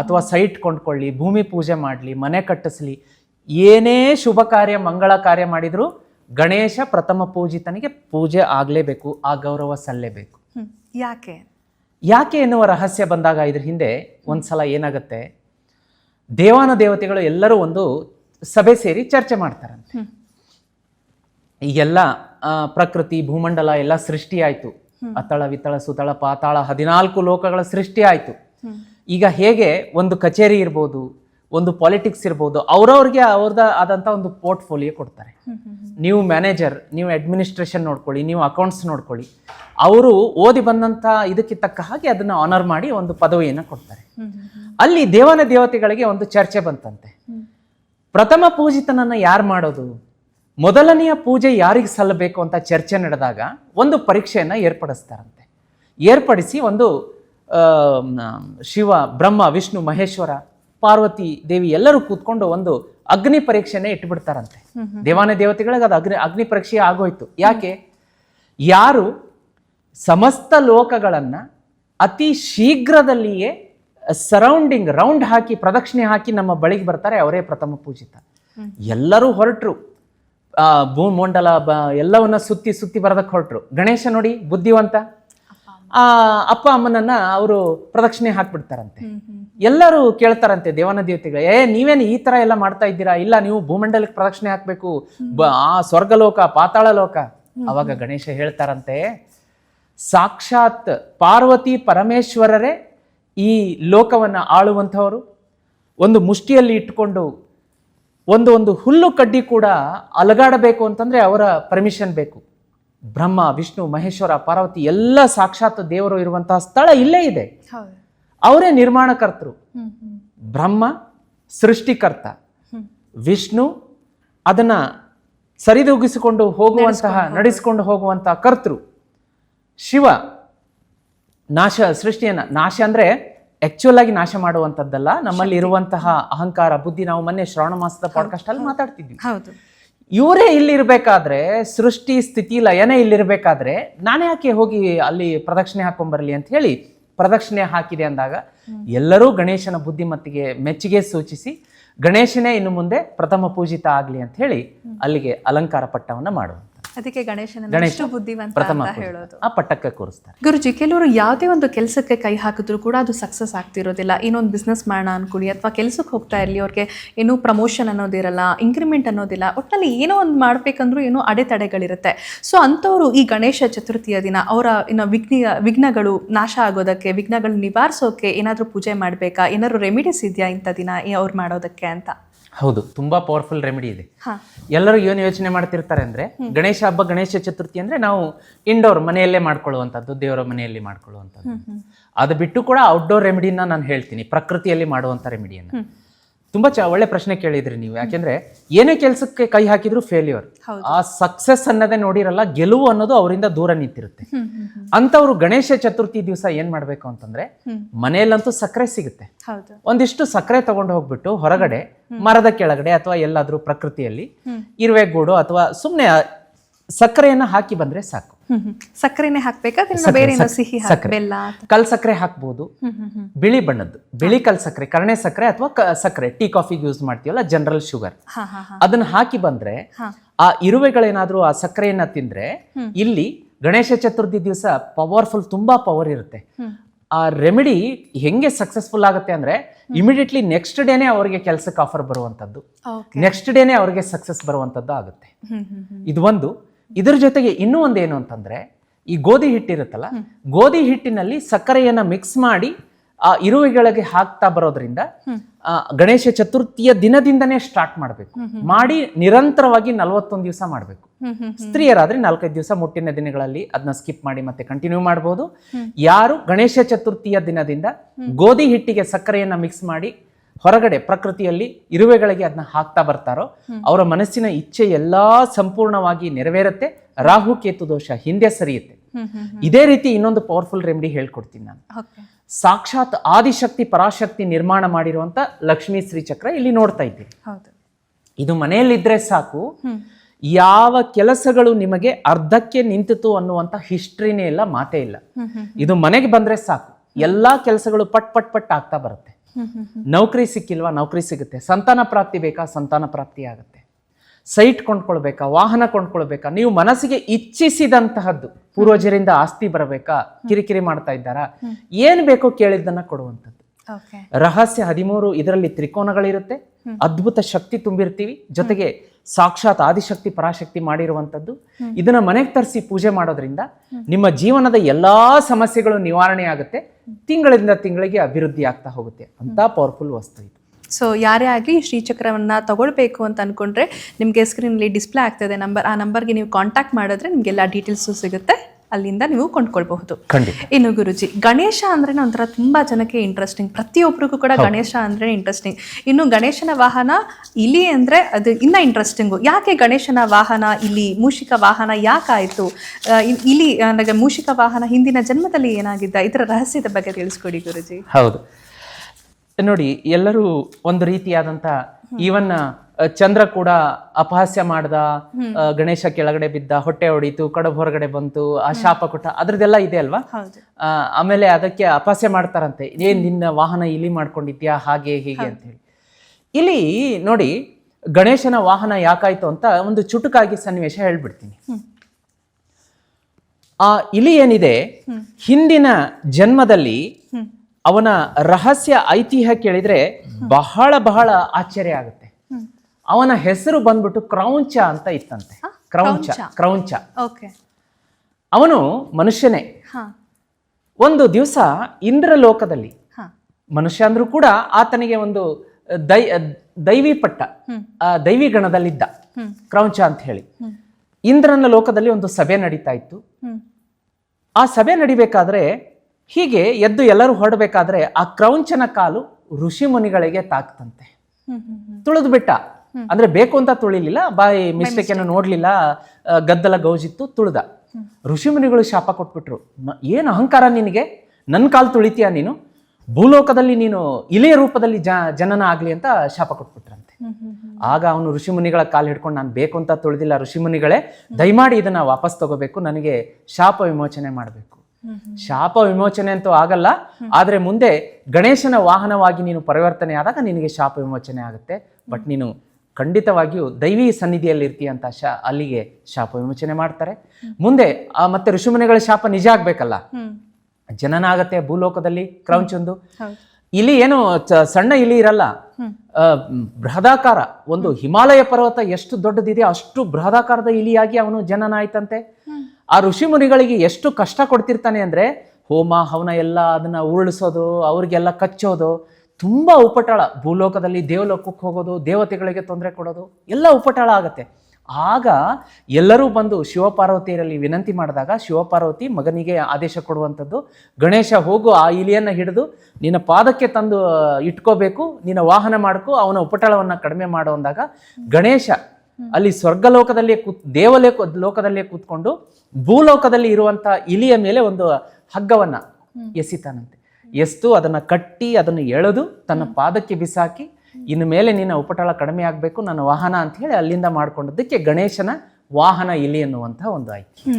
ಅಥವಾ ಸೈಟ್ ಕೊಂಡ್ಕೊಳ್ಳಿ ಭೂಮಿ ಪೂಜೆ ಮಾಡಲಿ ಮನೆ ಕಟ್ಟಿಸ್ಲಿ ಏನೇ ಶುಭ ಕಾರ್ಯ ಮಂಗಳ ಕಾರ್ಯ ಮಾಡಿದ್ರು ಗಣೇಶ ಪ್ರಥಮ ಪೂಜಿತನಿಗೆ ಪೂಜೆ ಆಗಲೇಬೇಕು ಆ ಗೌರವ ಸಲ್ಲೇಬೇಕು. ಯಾಕೆ? ಯಾಕೆ ಎನ್ನುವ ರಹಸ್ಯ ಬಂದಾಗ ಇದ್ರ ಹಿಂದೆ ಒಂದ್ಸಲ ಏನಾಗುತ್ತೆ? ದೇವಾನ ದೇವತೆಗಳು ಎಲ್ಲರೂ ಒಂದು ಸಭೆ ಸೇರಿ ಚರ್ಚೆ ಮಾಡ್ತಾರಂತೆ. ಈಗೆಲ್ಲ ಪ್ರಕೃತಿ ಭೂಮಂಡಲ ಎಲ್ಲ ಸೃಷ್ಟಿ ಆಯ್ತು ಅತಳ ವಿತಳ ಸುತಳ ಪಾತಾಳ ಹದಿನಾಲ್ಕು ಲೋಕಗಳ ಸೃಷ್ಟಿ ಆಯಿತು. ಈಗ ಹೇಗೆ ಒಂದು ಕಚೇರಿ ಇರ್ಬೋದು ಒಂದು ಪಾಲಿಟಿಕ್ಸ್ ಇರ್ಬೋದು ಅವ್ರವ್ರಿಗೆ ಅವ್ರದ ಆದಂಥ ಒಂದು ಪೋರ್ಟ್ಫೋಲಿಯೋ ಕೊಡ್ತಾರೆ. ನೀವು ಮ್ಯಾನೇಜರ್ ನೀವು ಅಡ್ಮಿನಿಸ್ಟ್ರೇಷನ್ ನೋಡ್ಕೊಳ್ಳಿ ನೀವು ಅಕೌಂಟ್ಸ್ ನೋಡ್ಕೊಳ್ಳಿ ಅವರು ಓದಿ ಬಂದಂಥ ಇದಕ್ಕೆ ತಕ್ಕ ಹಾಗೆ ಅದನ್ನು ಆನರ್ ಮಾಡಿ ಒಂದು ಪದವಿಯನ್ನು ಕೊಡ್ತಾರೆ. ಅಲ್ಲಿ ದೇವನ ದೇವತೆಗಳಿಗೆ ಒಂದು ಚರ್ಚೆ ಬಂತಂತೆ. ಪ್ರಥಮ ಪೂಜಿತನನ್ನ ಯಾರು ಮಾಡೋದು? ಮೊದಲನೆಯ ಪೂಜೆ ಯಾರಿಗೆ ಸಲ್ಲಬೇಕು ಅಂತ ಚರ್ಚೆ ನಡೆದಾಗ ಒಂದು ಪರೀಕ್ಷೆಯನ್ನು ಏರ್ಪಡಿಸ್ತಾರಂತೆ. ಏರ್ಪಡಿಸಿ ಒಂದು ಶಿವ ಬ್ರಹ್ಮ ವಿಷ್ಣು ಮಹೇಶ್ವರ ಪಾರ್ವತಿ ದೇವಿ ಎಲ್ಲರೂ ಕೂತ್ಕೊಂಡು ಒಂದು ಅಗ್ನಿ ಪರೀಕ್ಷೆನೇ ಇಟ್ಬಿಡ್ತಾರಂತೆ. ದೇವಾನ ದೇವತೆಗಳಿಗೆ ಅದು ಅಗ್ನಿ ಅಗ್ನಿ ಪರೀಕ್ಷೆ ಆಗೋಯ್ತು. ಯಾಕೆ? ಯಾರು ಸಮಸ್ತ ಲೋಕಗಳನ್ನ ಅತಿ ಶೀಘ್ರದಲ್ಲಿಯೇ ಸರೌಂಡಿಂಗ್ ರೌಂಡ್ ಹಾಕಿ ಪ್ರದಕ್ಷಿಣೆ ಹಾಕಿ ನಮ್ಮ ಬಳಿಗೆ ಬರ್ತಾರೆ ಅವರೇ ಪ್ರಥಮ ಪೂಜಿತ. ಎಲ್ಲರೂ ಹೊರಟ್ರು. ಭೂಮಂಡಲ ಬ ಎಲ್ಲವನ್ನ ಸುತ್ತಿ ಸುತ್ತಿ ಬರದಕ್ಕೆ ಹೊರಟ್ರು. ಗಣೇಶ ನೋಡಿ ಬುದ್ಧಿವಂತ. ಆ ಅಪ್ಪ ಅಮ್ಮನನ್ನ ಅವರು ಪ್ರದಕ್ಷಿಣೆ ಹಾಕ್ಬಿಡ್ತಾರಂತೆ. ಎಲ್ಲರೂ ಕೇಳ್ತಾರಂತೆ ದೇವನ ದೇವತೆಗಳು ಏ ನೀವೇನು ಈ ತರ ಎಲ್ಲ ಮಾಡ್ತಾ ಇದ್ದೀರಾ? ಇಲ್ಲ ನೀವು ಭೂಮಂಡಲಕ್ಕೆ ಪ್ರದಕ್ಷಿಣೆ ಹಾಕ್ಬೇಕು. ಆ ಸ್ವರ್ಗಲೋಕ ಪಾತಾಳ ಲೋಕ. ಅವಾಗ ಗಣೇಶ ಹೇಳ್ತಾರಂತೆ ಸಾಕ್ಷಾತ್ ಪಾರ್ವತಿ ಪರಮೇಶ್ವರರೇ ಈ ಲೋಕವನ್ನ ಆಳುವಂಥವರು. ಒಂದು ಮುಷ್ಟಿಯಲ್ಲಿ ಇಟ್ಕೊಂಡು ಒಂದು ಒಂದು ಹುಲ್ಲು ಕಡ್ಡಿ ಕೂಡ ಅಲಗಾಡಬೇಕು ಅಂತಂದರೆ ಅವರ ಪರ್ಮಿಷನ್ ಬೇಕು. ಬ್ರಹ್ಮ ವಿಷ್ಣು ಮಹೇಶ್ವರ ಪಾರ್ವತಿ ಎಲ್ಲ ಸಾಕ್ಷಾತ್ ದೇವರು ಇರುವಂತಹ ಸ್ಥಳ ಇಲ್ಲೇ ಇದೆ. ಅವರೇ ನಿರ್ಮಾಣಕರ್ತರು. ಹ್ಮ್ ಹ್ಮ್. ಬ್ರಹ್ಮ ಸೃಷ್ಟಿಕರ್ತ. ವಿಷ್ಣು ಅದನ್ನ ಸರಿದೂಗಿಸಿಕೊಂಡು ಹೋಗುವಂತಹ ನಡೆಸಿಕೊಂಡು ಹೋಗುವಂತಹ ಕರ್ತೃ. ಶಿವ ನಾಶ ಸೃಷ್ಟಿಯನ್ನ ನಾಶ ಅಂದ್ರೆ ಆಕ್ಚುಯಲ್ ಆಗಿ ನಾಶ ಮಾಡುವಂತದ್ದಲ್ಲ ನಮ್ಮಲ್ಲಿ ಇರುವಂತಹ ಅಹಂಕಾರ ಬುದ್ಧಿ ನಾವು ಮೊನ್ನೆ ಶ್ರವಣ ಮಾಸದ ಪಾಡ್ಕಾಸ್ಟ್ ಅಲ್ಲಿ ಮಾತಾಡ್ತಿದ್ವಿ. ಇವರೇ ಇಲ್ಲಿರ್ಬೇಕಾದ್ರೆ ಸೃಷ್ಟಿ ಸ್ಥಿತಿ ಲಯನೇ ಇಲ್ಲಿರ್ಬೇಕಾದ್ರೆ ನಾನೇ ಯಾಕೆ ಹೋಗಿ ಅಲ್ಲಿ ಪ್ರದಕ್ಷಿಣೆ ಹಾಕೊಂಡ್ಬರ್ಲಿ ಅಂತ ಹೇಳಿ ಪ್ರದಕ್ಷಿಣೆ ಹಾಕಿದೆ ಅಂದಾಗ ಎಲ್ಲರೂ ಗಣೇಶನ ಬುದ್ಧಿಮತ್ತಿಗೆ ಮೆಚ್ಚುಗೆ ಸೂಚಿಸಿ ಗಣೇಶನೇ ಇನ್ನು ಮುಂದೆ ಪ್ರಥಮ ಪೂಜಿತ ಆಗಲಿ ಅಂತ ಹೇಳಿ ಅಲ್ಲಿಗೆ ಅಲಂಕಾರ ಪಟ್ಟವನ್ನು ಮಾಡುವಂತ ಅದಕ್ಕೆ ಗಣೇಶನ ಗಣೇಶ ಎಷ್ಟು ಬುದ್ಧಿವಂತ ಅಂತ ಹೇಳೋದು. ಆ ಪಟ್ಟಕ್ಕೆ ಕೂರಿಸ್ತಾರೆ. ಗುರುಜಿ ಕೆಲವರು ಯಾವುದೇ ಒಂದು ಕೆಲಸಕ್ಕೆ ಕೈ ಹಾಕಿದ್ರು ಕೂಡ ಅದು ಸಕ್ಸಸ್ ಆಗ್ತಿರೋದಿಲ್ಲ. ಇನ್ನೊಂದು ಬಿಸ್ನೆಸ್ ಮಾಡೋಣ ಅನ್ಕೊಳ್ಳಿ ಅಥವಾ ಕೆಲಸಕ್ಕೆ ಹೋಗ್ತಾ ಇರಲಿ ಅವ್ರಿಗೆ ಏನೂ ಪ್ರಮೋಷನ್ ಅನ್ನೋದಿರಲ್ಲ ಇನ್ಕ್ರಿಮೆಂಟ್ ಅನ್ನೋದಿಲ್ಲ ಒಟ್ಟಿನಲ್ಲಿ ಏನೋ ಒಂದು ಮಾಡಬೇಕಂದ್ರೂ ಏನೋ ಅಡೆತಡೆಗಳಿರುತ್ತೆ. ಸೊ ಅಂಥವ್ರು ಈ ಗಣೇಶ ಚತುರ್ಥಿಯ ದಿನ ಅವರ ಇನ್ನು ವಿಘ್ನ ವಿಘ್ನಗಳು ನಾಶ ಆಗೋದಕ್ಕೆ ವಿಘ್ನಗಳು ನಿವಾರಿಸೋಕೆ ಏನಾದರೂ ಪೂಜೆ ಮಾಡಬೇಕಾ ಏನಾದರೂ ರೆಮಿಡೀಸ್ ಇದೆಯಾ ಇಂಥ ದಿನ ಅವ್ರು ಮಾಡೋದಕ್ಕೆ ಅಂತ? ಹೌದು ತುಂಬಾ ಪವರ್ಫುಲ್ ರೆಮಿಡಿ ಇದೆ. ಎಲ್ಲರೂ ಏನು ಯೋಚನೆ ಮಾಡ್ತಿರ್ತಾರೆ ಅಂದ್ರೆ ಗಣೇಶ ಹಬ್ಬ ಗಣೇಶ ಚತುರ್ಥಿ ಅಂದ್ರೆ ನಾವು ಇಂಡೋರ್ ಮನೆಯಲ್ಲೇ ಮಾಡ್ಕೊಳ್ಳುವಂಥದ್ದು ದೇವರ ಮನೆಯಲ್ಲಿ ಮಾಡ್ಕೊಳ್ಳುವಂಥದ್ದು. ಅದು ಬಿಟ್ಟು ಕೂಡ ಔಟ್ಡೋರ್ ರೆಮಿಡಿನ ನಾನು ಹೇಳ್ತೀನಿ ಪ್ರಕೃತಿಯಲ್ಲಿ ಮಾಡುವಂಥ ರೆಮಿಡಿಯನ್ನು ತುಂಬಾ ಚ ಒಳ್ಳೆ ಪ್ರಶ್ನೆ ಕೇಳಿದ್ರಿ ನೀವು. ಯಾಕೆಂದ್ರೆ ಏನೇ ಕೆಲಸಕ್ಕೆ ಕೈ ಹಾಕಿದ್ರು ಫೇಲ್ಯೂರ್ ಆ ಸಕ್ಸಸ್ ಅನ್ನೋದೇ ನೋಡಿರಲ್ಲ ಗೆಲುವು ಅನ್ನೋದು ಅವರಿಂದ ದೂರ ನಿಂತಿರುತ್ತೆ. ಅಂತವ್ರು ಗಣೇಶ ಚತುರ್ಥಿ ದಿವಸ ಏನ್ ಮಾಡ್ಬೇಕು ಅಂತಂದ್ರೆ ಮನೆಯಲ್ಲಂತೂ ಸಕ್ಕರೆ ಸಿಗುತ್ತೆ. ಒಂದಿಷ್ಟು ಸಕ್ಕರೆ ತಗೊಂಡು ಹೋಗ್ಬಿಟ್ಟು ಹೊರಗಡೆ ಮರದ ಕೆಳಗಡೆ ಅಥವಾ ಎಲ್ಲಾದ್ರೂ ಪ್ರಕೃತಿಯಲ್ಲಿ ಇರುವೆ ಗೂಡು ಅಥವಾ ಸುಮ್ಮನೆ ಸಕ್ಕರೆಯನ್ನ ಹಾಕಿ ಬಂದ್ರೆ ಸಾಕು. ಸಕ್ಕರೆನೆ ಹಾಕ್ಬೇಕಾ? ಬೇರೆ ಸಿಹಿ ಸಕ್ಕರೆ. ಕಲ್ ಸಕ್ಕರೆ ಹಾಕ್ಬೋದು. ಬಿಳಿ ಬಣ್ಣದ್ದು. ಬಿಳಿ ಕಲ್ ಸಕ್ಕರೆ ಕರ್ಣೆ ಸಕ್ಕರೆ ಅಥವಾ ಸಕ್ಕರೆ. ಟೀ ಕಾಫಿಗೆ ಯೂಸ್ ಮಾಡ್ತೀವಲ್ಲ ಜನರಲ್ ಶುಗರ್. ಅದನ್ನ ಹಾಕಿ ಬಂದ್ರೆ. ಆ ಇರುವೆಗಳೇನಾದ್ರೂ ಆ ಸಕ್ಕರೆಯನ್ನ ತಿಂದ್ರೆ ಇಲ್ಲಿ ಗಣೇಶ ಚತುರ್ಥಿ ದಿವಸ ಪವರ್ಫುಲ್ ತುಂಬಾ ಪವರ್ ಇರುತ್ತೆ. ಆ ರೆಮಿಡಿ ಹೆಂಗೆ ಸಕ್ಸಸ್ಫುಲ್ ಆಗುತ್ತೆ ಅಂದ್ರೆ ಇಮಿಡಿಯೇಟ್ಲಿ ನೆಕ್ಸ್ಟ್ ಡೇನೆ ಅವರಿಗೆ ಕೆಲಸಕ್ಕೆ ಆಫರ್ ಬರುವಂತದ್ದು. ನೆಕ್ಸ್ಟ್ ಡೇನೆ ಅವರಿಗೆ ಸಕ್ಸಸ್ ಬರುವಂತದ್ದು ಆಗುತ್ತೆ. ಇದು ಒಂದು. ಇದ್ರ ಜೊತೆಗೆ ಇನ್ನೂ ಒಂದೇನು ಏನು ಅಂತಂದ್ರೆ ಈ ಗೋಧಿ ಹಿಟ್ಟಿರುತ್ತಲ್ಲ ಗೋಧಿ ಹಿಟ್ಟಿನಲ್ಲಿ ಸಕ್ಕರೆಯನ್ನ ಮಿಕ್ಸ್ ಮಾಡಿ ಆ ಇರುವೆಗಳಿಗೆ ಹಾಕ್ತಾ ಬರೋದ್ರಿಂದ ಗಣೇಶ ಚತುರ್ಥಿಯ ದಿನದಿಂದನೇ ಸ್ಟಾರ್ಟ್ ಮಾಡಬೇಕು. ಮಾಡಿ ನಿರಂತರವಾಗಿ ನಲವತ್ತೊಂದು ದಿವಸ ಮಾಡಬೇಕು. ಸ್ತ್ರೀಯರಾದ್ರೆ ನಾಲ್ಕೈದು ದಿವಸ ಮುಟ್ಟಿನ ದಿನಗಳಲ್ಲಿ ಅದನ್ನ ಸ್ಕಿಪ್ ಮಾಡಿ ಮತ್ತೆ ಕಂಟಿನ್ಯೂ ಮಾಡಬಹುದು ಯಾರು ಗಣೇಶ ಚತುರ್ಥಿಯ ದಿನದಿಂದ ಗೋಧಿ ಹಿಟ್ಟಿಗೆ ಸಕ್ಕರೆಯನ್ನ ಮಿಕ್ಸ್ ಮಾಡಿ ಹೊರಗಡೆ ಪ್ರಕೃತಿಯಲ್ಲಿ ಇರುವೆಗಳಿಗೆ ಅದನ್ನ ಹಾಕ್ತಾ ಬರ್ತಾರೋ ಅವರ ಮನಸ್ಸಿನ ಇಚ್ಛೆ ಎಲ್ಲಾ ಸಂಪೂರ್ಣವಾಗಿ ನೆರವೇರುತ್ತೆ. ರಾಹು ಕೇತು ದೋಷ ಹಿಂದೆ ಸರಿಯುತ್ತೆ. ಇದೇ ರೀತಿ ಇನ್ನೊಂದು ಪವರ್ಫುಲ್ ರೆಮಿಡಿ ಹೇಳ್ಕೊಡ್ತೀನಿ ನಾನು. ಸಾಕ್ಷಾತ್ ಆದಿಶಕ್ತಿ ಪರಾಶಕ್ತಿ ನಿರ್ಮಾಣ ಮಾಡಿರುವಂತ ಲಕ್ಷ್ಮೀ ಶ್ರೀ ಚಕ್ರ ಇಲ್ಲಿ ನೋಡ್ತಾ ಇದ್ದೀವಿ ಇದು ಮನೆಯಲ್ಲಿದ್ರೆ ಸಾಕು. ಯಾವ ಕೆಲಸಗಳು ನಿಮಗೆ ಅರ್ಧಕ್ಕೆ ನಿಂತಿತು ಅನ್ನುವಂತ ಹಿಸ್ಟ್ರಿನೇ ಇಲ್ಲ ಮಾತೇ ಇಲ್ಲ. ಇದು ಮನೆಗೆ ಬಂದ್ರೆ ಸಾಕು. ಎಲ್ಲಾ ಕೆಲಸಗಳು ಪಟ್ ಪಟ್ ಪಟ್ ಆಗ್ತಾ ಬರುತ್ತೆ. ನೌಕರಿ ಸಿಕ್ಕಿಲ್ವಾ? ನೌಕರಿ ಸಿಗುತ್ತೆ. ಸಂತಾನ ಪ್ರಾಪ್ತಿ ಬೇಕಾ? ಸಂತಾನ ಪ್ರಾಪ್ತಿ ಆಗುತ್ತೆ. ಸೈಟ್ ಕೊಂಡ್ಕೊಳ್ಬೇಕಾ? ವಾಹನ ಕೊಂಡ್ಕೊಳ್ಬೇಕಾ? ನೀವು ಮನಸ್ಸಿಗೆ ಇಚ್ಛಿಸಿದಂತಹದ್ದು ಪೂರ್ವಜರಿಂದ ಆಸ್ತಿ ಬರಬೇಕಾ? ಕಿರಿಕಿರಿ ಮಾಡ್ತಾ ಇದ್ದಾರಾ? ಏನ್ ಬೇಕೋ ಕೇಳಿದ್ದನ್ನ ಕೊಡುವಂಥದ್ದು. ರಹಸ್ಯ ಹದಿಮೂರು ಇದರಲ್ಲಿ ತ್ರಿಕೋನಗಳಿರುತ್ತೆ. ಅದ್ಭುತ ಶಕ್ತಿ ತುಂಬಿರ್ತೀವಿ. ಜೊತೆಗೆ ಸಾಕ್ಷಾತ್ ಆದಿಶಕ್ತಿ, ಪರಾಶಕ್ತಿ ಮಾಡಿರುವಂಥದ್ದು. ಇದನ್ನ ಮನೆಗೆ ತರಿಸಿ ಪೂಜೆ ಮಾಡೋದ್ರಿಂದ ನಿಮ್ಮ ಜೀವನದ ಎಲ್ಲಾ ಸಮಸ್ಯೆಗಳು ನಿವಾರಣೆ ಆಗುತ್ತೆ. ತಿಂಗಳಿಂದ ತಿಂಗಳಿಗೆ ಅಭಿವೃದ್ಧಿ ಆಗ್ತಾ ಹೋಗುತ್ತೆ. ಅಂತ ಪವರ್ಫುಲ್ ವಸ್ತು ಇದು. ಸೊ ಯಾರೇ ಆಗಲಿ ಶ್ರೀಚಕ್ರವನ್ನು ತಗೊಳ್ಬೇಕು ಅಂತ ಅಂದ್ಕೊಂಡ್ರೆ ನಿಮಗೆ ಸ್ಕ್ರೀನಲ್ಲಿ ಡಿಸ್ಪ್ಲೇ ಆಗ್ತದೆ ನಂಬರ್, ಆ ನಂಬರ್ಗೆ ನೀವು ಕಾಂಟ್ಯಾಕ್ಟ್ ಮಾಡಿದ್ರೆ ನಿಮಗೆಲ್ಲ ಡೀಟೇಲ್ಸು ಸಿಗುತ್ತೆ. ಅಲ್ಲಿಂದ ನೀವು ಕೊಂಡ್ಕೊಳ್ಬಹುದು. ಇನ್ನು ಗುರುಜಿ ಗಣೇಶ ಅಂದ್ರೆ ಒಂಥರ ತುಂಬಾ ಜನಕ್ಕೆ ಇಂಟ್ರೆಸ್ಟಿಂಗ್ ಪ್ರತಿಯೊಬ್ಬರಿಗೂ ಕೂಡ ಗಣೇಶ ಅಂದ್ರೆ ಇಂಟ್ರೆಸ್ಟಿಂಗ್ ಇನ್ನು ಗಣೇಶನ ವಾಹನ ಇಲಿ ಅಂದ್ರೆ ಅದು ಇನ್ನ ಇಂಟ್ರೆಸ್ಟಿಂಗು ಯಾಕೆ ಗಣೇಶನ ವಾಹನ ಇಲಿ ಮೂಷಿಕ ವಾಹನ ಯಾಕಾಯ್ತು? ಇಲಿ ಅಂದ್ರೆ ಮೂಷಿಕ ವಾಹನ ಹಿಂದಿನ ಜನ್ಮದಲ್ಲಿ ಏನಾಗಿದ್ದ? ಇದರ ರಹಸ್ಯದ ಬಗ್ಗೆ ತಿಳಿಸ್ಕೊಡಿ ಗುರುಜಿ. ಹೌದು. ನೋಡಿ ಎಲ್ಲರೂ ಒಂದು ರೀತಿಯಾದಂತ ಈವನ್ ಚಂದ್ರ ಕೂಡ ಅಪಹಾಸ್ಯ ಮಾಡ್ದ ಗಣೇಶ ಕೆಳಗಡೆ ಬಿದ್ದ ಹೊಟ್ಟೆ ಹೊಡೀತು ಕಡಬ ಹೊರಗಡೆ ಬಂತು ಆ ಶಾಪ ಕೊಟ್ಟ ಅದ್ರದ್ದೆಲ್ಲ ಇದೆ ಅಲ್ವಾ? ಆಮೇಲೆ ಅದಕ್ಕೆ ಅಪಹಾಸ್ಯ ಮಾಡ್ತಾರಂತೆ. ಏನ್ ನಿನ್ನ ವಾಹನ ಇಲಿ ಮಾಡ್ಕೊಂಡಿದ್ಯಾ? ಹಾಗೆ ಹೀಗೆ ಅಂತ ಹೇಳಿ. ಇಲ್ಲಿ ನೋಡಿ ಗಣೇಶನ ವಾಹನ ಯಾಕಾಯ್ತು ಅಂತ ಒಂದು ಚುಟುಕಾಗಿ ಸನ್ನಿವೇಶ ಹೇಳ್ಬಿಡ್ತೀನಿ. ಆ ಇಲಿ ಏನಿದೆ? ಹಿಂದಿನ ಜನ್ಮದಲ್ಲಿ ಅವನ ರಹಸ್ಯ ಐತಿಹ್ಯ ಕೇಳಿದ್ರೆ ಬಹಳ ಬಹಳ ಆಶ್ಚರ್ಯ ಆಗುತ್ತೆ. ಅವನ ಹೆಸರು ಬಂದ್ಬಿಟ್ಟು ಕ್ರೌಂಚ ಅಂತ ಇತ್ತಂತೆ. ಕ್ರೌಂಚ ಕ್ರೌಂಚ. ಓಕೆ. ಅವನು ಮನುಷ್ಯನೇ. ಒಂದು ದಿವಸ ಇಂದ್ರ ಲೋಕದಲ್ಲಿ ಮನುಷ್ಯ ಅಂದ್ರೂ ಕೂಡ ಆತನಿಗೆ ಒಂದು ದೈ ದೈವಿ ಪಟ್ಟ ಆ ದೈವಿ ಗಣದಲ್ಲಿದ್ದ ಕ್ರೌಂಚ ಅಂತ ಹೇಳಿ. ಇಂದ್ರನ ಲೋಕದಲ್ಲಿ ಒಂದು ಸಭೆ ನಡೀತಾ ಇತ್ತು. ಆ ಸಭೆ ನಡಿಬೇಕಾದ್ರೆ ಹೀಗೆ ಎದ್ದು ಎಲ್ಲರೂ ಹೊರಡಬೇಕಾದ್ರೆ ಆ ಕ್ರೌಂಚನ ಕಾಲು ಋಷಿ ಮುನಿಗಳಿಗೆ ತಾಕ್ತಂತೆ. ತುಳಿದು ಬಿಟ್ಟ ಅಂದ್ರೆ ಬೇಕು ಅಂತ ತುಳಿಲಿಲ್ಲ ಬಾಯಿ ಮಿಸ್ಟೇಕ್. ಏನು ನೋಡ್ಲಿಲ್ಲ ಗದ್ದಲ ಗೌಜಿತ್ತು ತುಳಿದ. ಋಷಿಮುನಿಗಳು ಶಾಪ ಕೊಟ್ಬಿಟ್ರು. ಏನು ಅಹಂಕಾರ ನಿನಗೆ? ನನ್ನ ಕಾಲು ತುಳಿತೀಯ ನೀನು? ಭೂಲೋಕದಲ್ಲಿ ನೀನು ಇಲೆಯ ರೂಪದಲ್ಲಿ ಜ ಜನನ ಆಗ್ಲಿ ಅಂತ ಶಾಪ ಕೊಟ್ಬಿಟ್ರಂತೆ. ಆಗ ಅವನು ಋಷಿಮುನಿಗಳ ಕಾಲು ಹಿಡ್ಕೊಂಡು ನಾನು ಬೇಕು ಅಂತ ತುಳಿದಿಲ್ಲ ಋಷಿಮುನಿಗಳೇ ದಯಮಾಡಿ ಇದನ್ನ ವಾಪಸ್ ತಗೋಬೇಕು ನನಗೆ ಶಾಪ ವಿಮೋಚನೆ ಮಾಡಬೇಕು. ಶಾಪ ವಿಮೋಚನೆ ಅಂತೂ ಆಗಲ್ಲ ಆದ್ರೆ ಮುಂದೆ ಗಣೇಶನ ವಾಹನವಾಗಿ ನೀನು ಪರಿವರ್ತನೆ ಆದಾಗ ನಿನಗೆ ಶಾಪ ವಿಮೋಚನೆ ಆಗುತ್ತೆ. ಬಟ್ ನೀನು ಖಂಡಿತವಾಗಿಯೂ ದೈವಿ ಸನ್ನಿಧಿಯಲ್ಲಿ ಇರ್ತೀಯ ಅಂತ ಶಾ ಅಲ್ಲಿಗೆ ಶಾಪ ವಿಮೋಚನೆ ಮಾಡ್ತಾರೆ. ಮುಂದೆ ಆ ಮತ್ತೆ ಋಷಿಮುನಿಗಳ ಶಾಪ ನಿಜ ಆಗ್ಬೇಕಲ್ಲ? ಜನನ ಆಗತ್ತೆ ಭೂಲೋಕದಲ್ಲಿ ಕ್ರೌಂಚೊಂದು ಇಲ್ಲಿ ಏನು ಸಣ್ಣ ಇಲಿ ಇರಲ್ಲ. ಬೃಹದಾಕಾರ ಒಂದು ಹಿಮಾಲಯ ಪರ್ವತ ಎಷ್ಟು ದೊಡ್ಡದಿದೆ ಅಷ್ಟು ಬೃಹದಾಕಾರದ ಇಲಿಯಾಗಿ ಅವನು ಜನನ ಆಯ್ತಂತೆ ಆ ಋಷಿ ಮುನಿಗಳಿಗೆ ಎಷ್ಟು ಕಷ್ಟ ಕೊಡ್ತಿರ್ತಾನೆ ಅಂದ್ರೆ ಹೋಮ ಹವನ ಎಲ್ಲ ಅದನ್ನ ಉರುಳಿಸೋದು ಅವ್ರಿಗೆಲ್ಲ ಕಚ್ಚೋದು ತುಂಬಾ ಉಪಟಳ. ಭೂಲೋಕದಲ್ಲಿ ದೇವಲೋಕಕ್ಕೆ ಹೋಗೋದು ದೇವತೆಗಳಿಗೆ ತೊಂದರೆ ಕೊಡೋದು ಎಲ್ಲ ಉಪಟಳ ಆಗುತ್ತೆ. ಆಗ ಎಲ್ಲರೂ ಬಂದು ಶಿವಪಾರ್ವತಿಯರಲ್ಲಿ ವಿನಂತಿ ಮಾಡಿದಾಗ ಶಿವಪಾರ್ವತಿ ಮಗನಿಗೆ ಆದೇಶ ಕೊಡುವಂಥದ್ದು ಗಣೇಶ ಹೋಗು ಆ ಇಲಿಯನ್ನು ಹಿಡಿದು ನಿನ್ನ ಪಾದಕ್ಕೆ ತಂದು ಇಟ್ಕೋಬೇಕು ನಿನ್ನ ವಾಹನ ಮಾಡ್ಕೊ ಅವನ ಉಪಟಳವನ್ನ ಕಡಿಮೆ ಮಾಡು ಅಂದಾಗ ಗಣೇಶ ಅಲ್ಲಿ ಸ್ವರ್ಗಲೋಕದಲ್ಲೇ ಕೂತ್ ದೇವಲೇ ಲೋಕದಲ್ಲೇ ಕೂತ್ಕೊಂಡು ಭೂಲೋಕದಲ್ಲಿ ಇರುವಂಥ ಇಲಿಯ ಮೇಲೆ ಒಂದು ಹಗ್ಗವನ್ನ ಎಸಿತಾನಂತೆ. ಎಸ್ತು ಅದನ್ನು ಕಟ್ಟಿ ಅದನ್ನು ಎಳೆದು ತನ್ನ ಪಾದಕ್ಕೆ ಬಿಸಾಕಿ ಇನ್ನು ಮೇಲೆ ನಿನ್ನ ಉಪಟಳ ಕಡಿಮೆ ಆಗಬೇಕು ನನ್ನ ವಾಹನ ಅಂತ ಹೇಳಿ ಅಲ್ಲಿಂದ ಮಾಡ್ಕೊಂಡದ್ದಕ್ಕೆ ಗಣೇಶನ ವಾಹನ ಇಲ್ಲಿ ಅನ್ನುವಂಥ ಒಂದು ಆಯ್ಕೆ.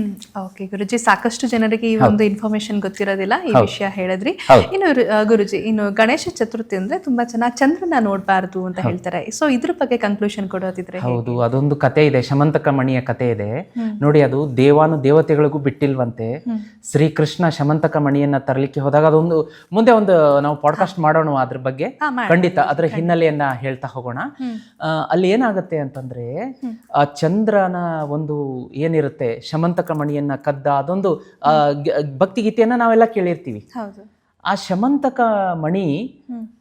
ಓಕೆ ಗುರುಜಿ ಸಾಕಷ್ಟು ಜನರಿಗೆ ಈ ಒಂದು ಇನ್ಫಾರ್ಮೇಶನ್ ಗೊತ್ತಿರೋದಿಲ್ಲ ಈ ವಿಷಯ ಹೇಳಿದ್ರಿ. ಇನ್ನು ಗುರುಜಿ ಇನ್ನು ಗಣೇಶ ಚತುರ್ಥಿ ಅಂದ್ರೆ ತುಂಬಾ ಚೆನ್ನಾಗಿ ಚಂದ್ರನ ನೋಡಬಾರದು ಅಂತ ಹೇಳ್ತಾರೆ. ಸೊ ಇದ್ರ ಬಗ್ಗೆ ಕನ್ಕ್ಲೂಷನ್ ಕೊಡೋದಿದ್ರೆ ಹೌದು ಅದೊಂದು ಕತೆ ಇದೆ ಶಮಂತಕ ಮಣಿಯ ಕತೆ ಇದೆ. ನೋಡಿ ಅದು ದೇವಾನು ದೇವತೆಗಳಿಗೂ ಬಿಟ್ಟಿಲ್ವಂತೆ. ಶ್ರೀಕೃಷ್ಣ ಶಮಂತಕ ಮಣಿಯನ್ನ ತರಲಿಕ್ಕೆ ಹೋದಾಗ ಅದೊಂದು ಮುಂದೆ ಒಂದು ನಾವು ಪಾಡ್ಕಾಸ್ಟ್ ಮಾಡೋಣ ಅದ್ರ ಬಗ್ಗೆ. ಖಂಡಿತ ಅದರ ಹಿನ್ನೆಲೆಯನ್ನ ಹೇಳ್ತಾ ಹೋಗೋಣ. ಅಲ್ಲಿ ಏನಾಗುತ್ತೆ ಅಂತಂದ್ರೆ ಆ ಚಂದ್ರನ ಒಂದು ಏನಿರುತ್ತೆ ಶಮಂತಕ ಮಣಿಯನ್ನ ಕದ್ದ ಅದೊಂದು ಭಕ್ತಿಗೀತೆಯನ್ನ ನಾವೆಲ್ಲ ಕೇಳಿರ್ತೀವಿ. ಆ ಶಮಂತಕ ಮಣಿ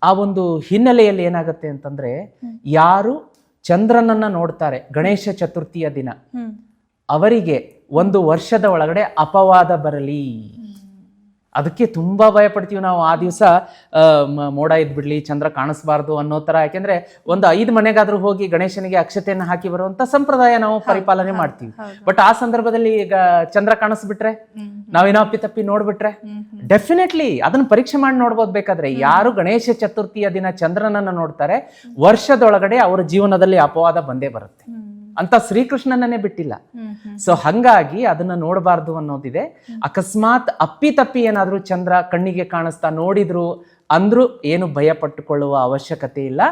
ಆ ಒಂದು ಹಿನ್ನೆಲೆಯಲ್ಲಿ ಏನಾಗುತ್ತೆ ಅಂತಂದ್ರೆ ಯಾರು ಚಂದ್ರನನ್ನ ನೋಡ್ತಾರೆ ಗಣೇಶ ಚತುರ್ಥಿಯ ದಿನ ಅವರಿಗೆ ಒಂದು ವರ್ಷದ ಒಳಗಡೆ ಅಪವಾದ ಬರಲಿ. ಅದಕ್ಕೆ ತುಂಬಾ ಭಯ ಪಡ್ತೀವಿ ನಾವು ಆ ದಿವಸ ಮೋಡ ಇದ್ಬಿಡ್ಲಿ ಚಂದ್ರ ಕಾಣಿಸ್ಬಾರ್ದು ಅನ್ನೋ ಥರ ಯಾಕೆಂದರೆ ಒಂದು ಐದು ಮನೆಗಾದರೂ ಹೋಗಿ ಗಣೇಶನಿಗೆ ಅಕ್ಷತೆಯನ್ನು ಹಾಕಿ ಬರುವಂಥ ಸಂಪ್ರದಾಯ ನಾವು ಪರಿಪಾಲನೆ ಮಾಡ್ತೀವಿ. ಬಟ್ ಆ ಸಂದರ್ಭದಲ್ಲಿ ಈಗ ಚಂದ್ರ ಕಾಣಿಸ್ಬಿಟ್ರೆ ನಾವೇನೋ ಅಪ್ಪಿತಪ್ಪಿ ನೋಡ್ಬಿಟ್ರೆ ಡೆಫಿನೆಟ್ಲಿ ಅದನ್ನ ಪರೀಕ್ಷೆ ಮಾಡಿ ನೋಡ್ಬೋದು ಬೇಕಾದ್ರೆ. ಯಾರು ಗಣೇಶ ಚತುರ್ಥಿಯ ದಿನ ಚಂದ್ರನನ್ನ ನೋಡ್ತಾರೆ ವರ್ಷದೊಳಗಡೆ ಅವರ ಜೀವನದಲ್ಲಿ ಅಪವಾದ ಬಂದೇ ಬರುತ್ತೆ. ಅಂತ ಶ್ರೀಕೃಷ್ಣನನ್ನೇ ಬಿಟ್ಟಿಲ್ಲ. ಸೊ ಹಂಗಾಗಿ ಅದನ್ನ ನೋಡಬಾರ್ದು ಅನ್ನೋದಿದೆ. ಅಕಸ್ಮಾತ್ ಅಪ್ಪಿ ತಪ್ಪಿ ಏನಾದ್ರೂ ಚಂದ್ರ ಕಣ್ಣಿಗೆ ಕಾಣಿಸ್ತಾ ನೋಡಿದ್ರು ಅಂದ್ರೂ ಏನು ಭಯ ಪಟ್ಟುಕೊಳ್ಳುವ ಅವಶ್ಯಕತೆ ಇಲ್ಲ.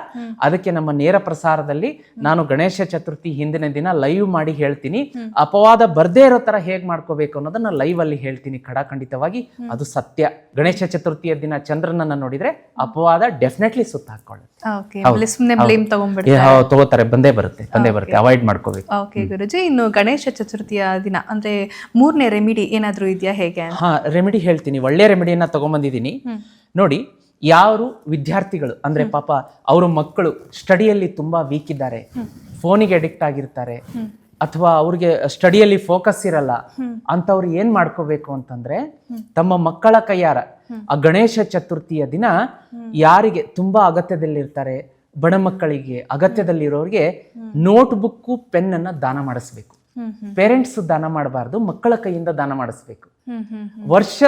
ಅದಕ್ಕೆ ನಮ್ಮ ನೇರ ಪ್ರಸಾರದಲ್ಲಿ ನಾನು ಗಣೇಶ ಚತುರ್ಥಿ ಹಿಂದಿನ ದಿನ ಲೈವ್ ಮಾಡಿ ಹೇಳ್ತೀನಿ. ಅಪವಾದ ಬರ್ದೇ ಇರೋ ತರ ಹೇಗ್ ಮಾಡ್ಕೋಬೇಕು ಅನ್ನೋದನ್ನ ಲೈವ್ ಅಲ್ಲಿ ಹೇಳ್ತೀನಿ ಖಡಾಖಂಡಿತವಾಗಿ. ಅದು ಸತ್ಯ. ಗಣೇಶ ಚತುರ್ಥಿಯ ದಿನ ಚಂದ್ರನನ್ನ ನೋಡಿದ್ರೆ ಅಪವಾದ ಡೆಫಿನೆಟ್ಲಿ ಸುತ್ತ ಹಾಕೊಳ್ಳುತ್ತೆ. ತಗೋತಾರೆ. ಬಂದೇ ಬರುತ್ತೆ. ಬಂದೇ ಬರುತ್ತೆ. ಅವಾಯ್ಡ್ ಮಾಡ್ಕೋಬೇಕು. ಓಕೆ ಗುರುಜಿ ಇನ್ನು ಗಣೇಶ ಚತುರ್ಥಿಯ ದಿನ ಅಂದ್ರೆ ಮೂರನೇ ರೆಮಿಡಿ ಏನಾದ್ರೂ ಇದೆಯಾ ಹೇಗೆ ಹಾ ರೆಮಿಡಿ ಹೇಳ್ತೀನಿ. ಒಳ್ಳೆ ರೆಮಿಡಿಯನ್ನ ತಗೊಂಡ್ಬಂದಿದ್ದೀನಿ ನೋಡಿ ಯಾರು ವಿದ್ಯಾರ್ಥಿಗಳು ಅಂದ್ರೆ ಪಾಪ ಅವರ ಮಕ್ಕಳು ಸ್ಟಡಿಯಲ್ಲಿ ತುಂಬಾ ವೀಕ್ ಇದ್ದಾರೆ. ಫೋನಿಗೆ ಅಡಿಕ್ಟ್ ಆಗಿರ್ತಾರೆ. ಅಥವಾ ಅವ್ರಿಗೆ ಸ್ಟಡಿಯಲ್ಲಿ ಫೋಕಸ್ ಇರಲ್ಲ. ಅಂತವ್ರು ಏನ್ ಮಾಡ್ಕೋಬೇಕು ಅಂತಂದ್ರೆ ತಮ್ಮ ಮಕ್ಕಳ ಕೈಯಾರ ಆ ಗಣೇಶ ಚತುರ್ಥಿಯ ದಿನ ಯಾರಿಗೆ ತುಂಬಾ ಅಗತ್ಯದಲ್ಲಿರ್ತಾರೆ ಬಡ ಮಕ್ಕಳಿಗೆ ಅಗತ್ಯದಲ್ಲಿರೋರಿಗೆ ನೋಟ್ ಬುಕ್ಕು ಪೆನ್ ಅನ್ನ ದಾನ ಮಾಡಿಸ್ಬೇಕು. ಪೇರೆಂಟ್ಸ್ ದಾನ ಮಾಡಬಾರ್ದು ಮಕ್ಕಳ ಕೈಯಿಂದ ದಾನ ಮಾಡಿಸ್ಬೇಕು. ವರ್ಷ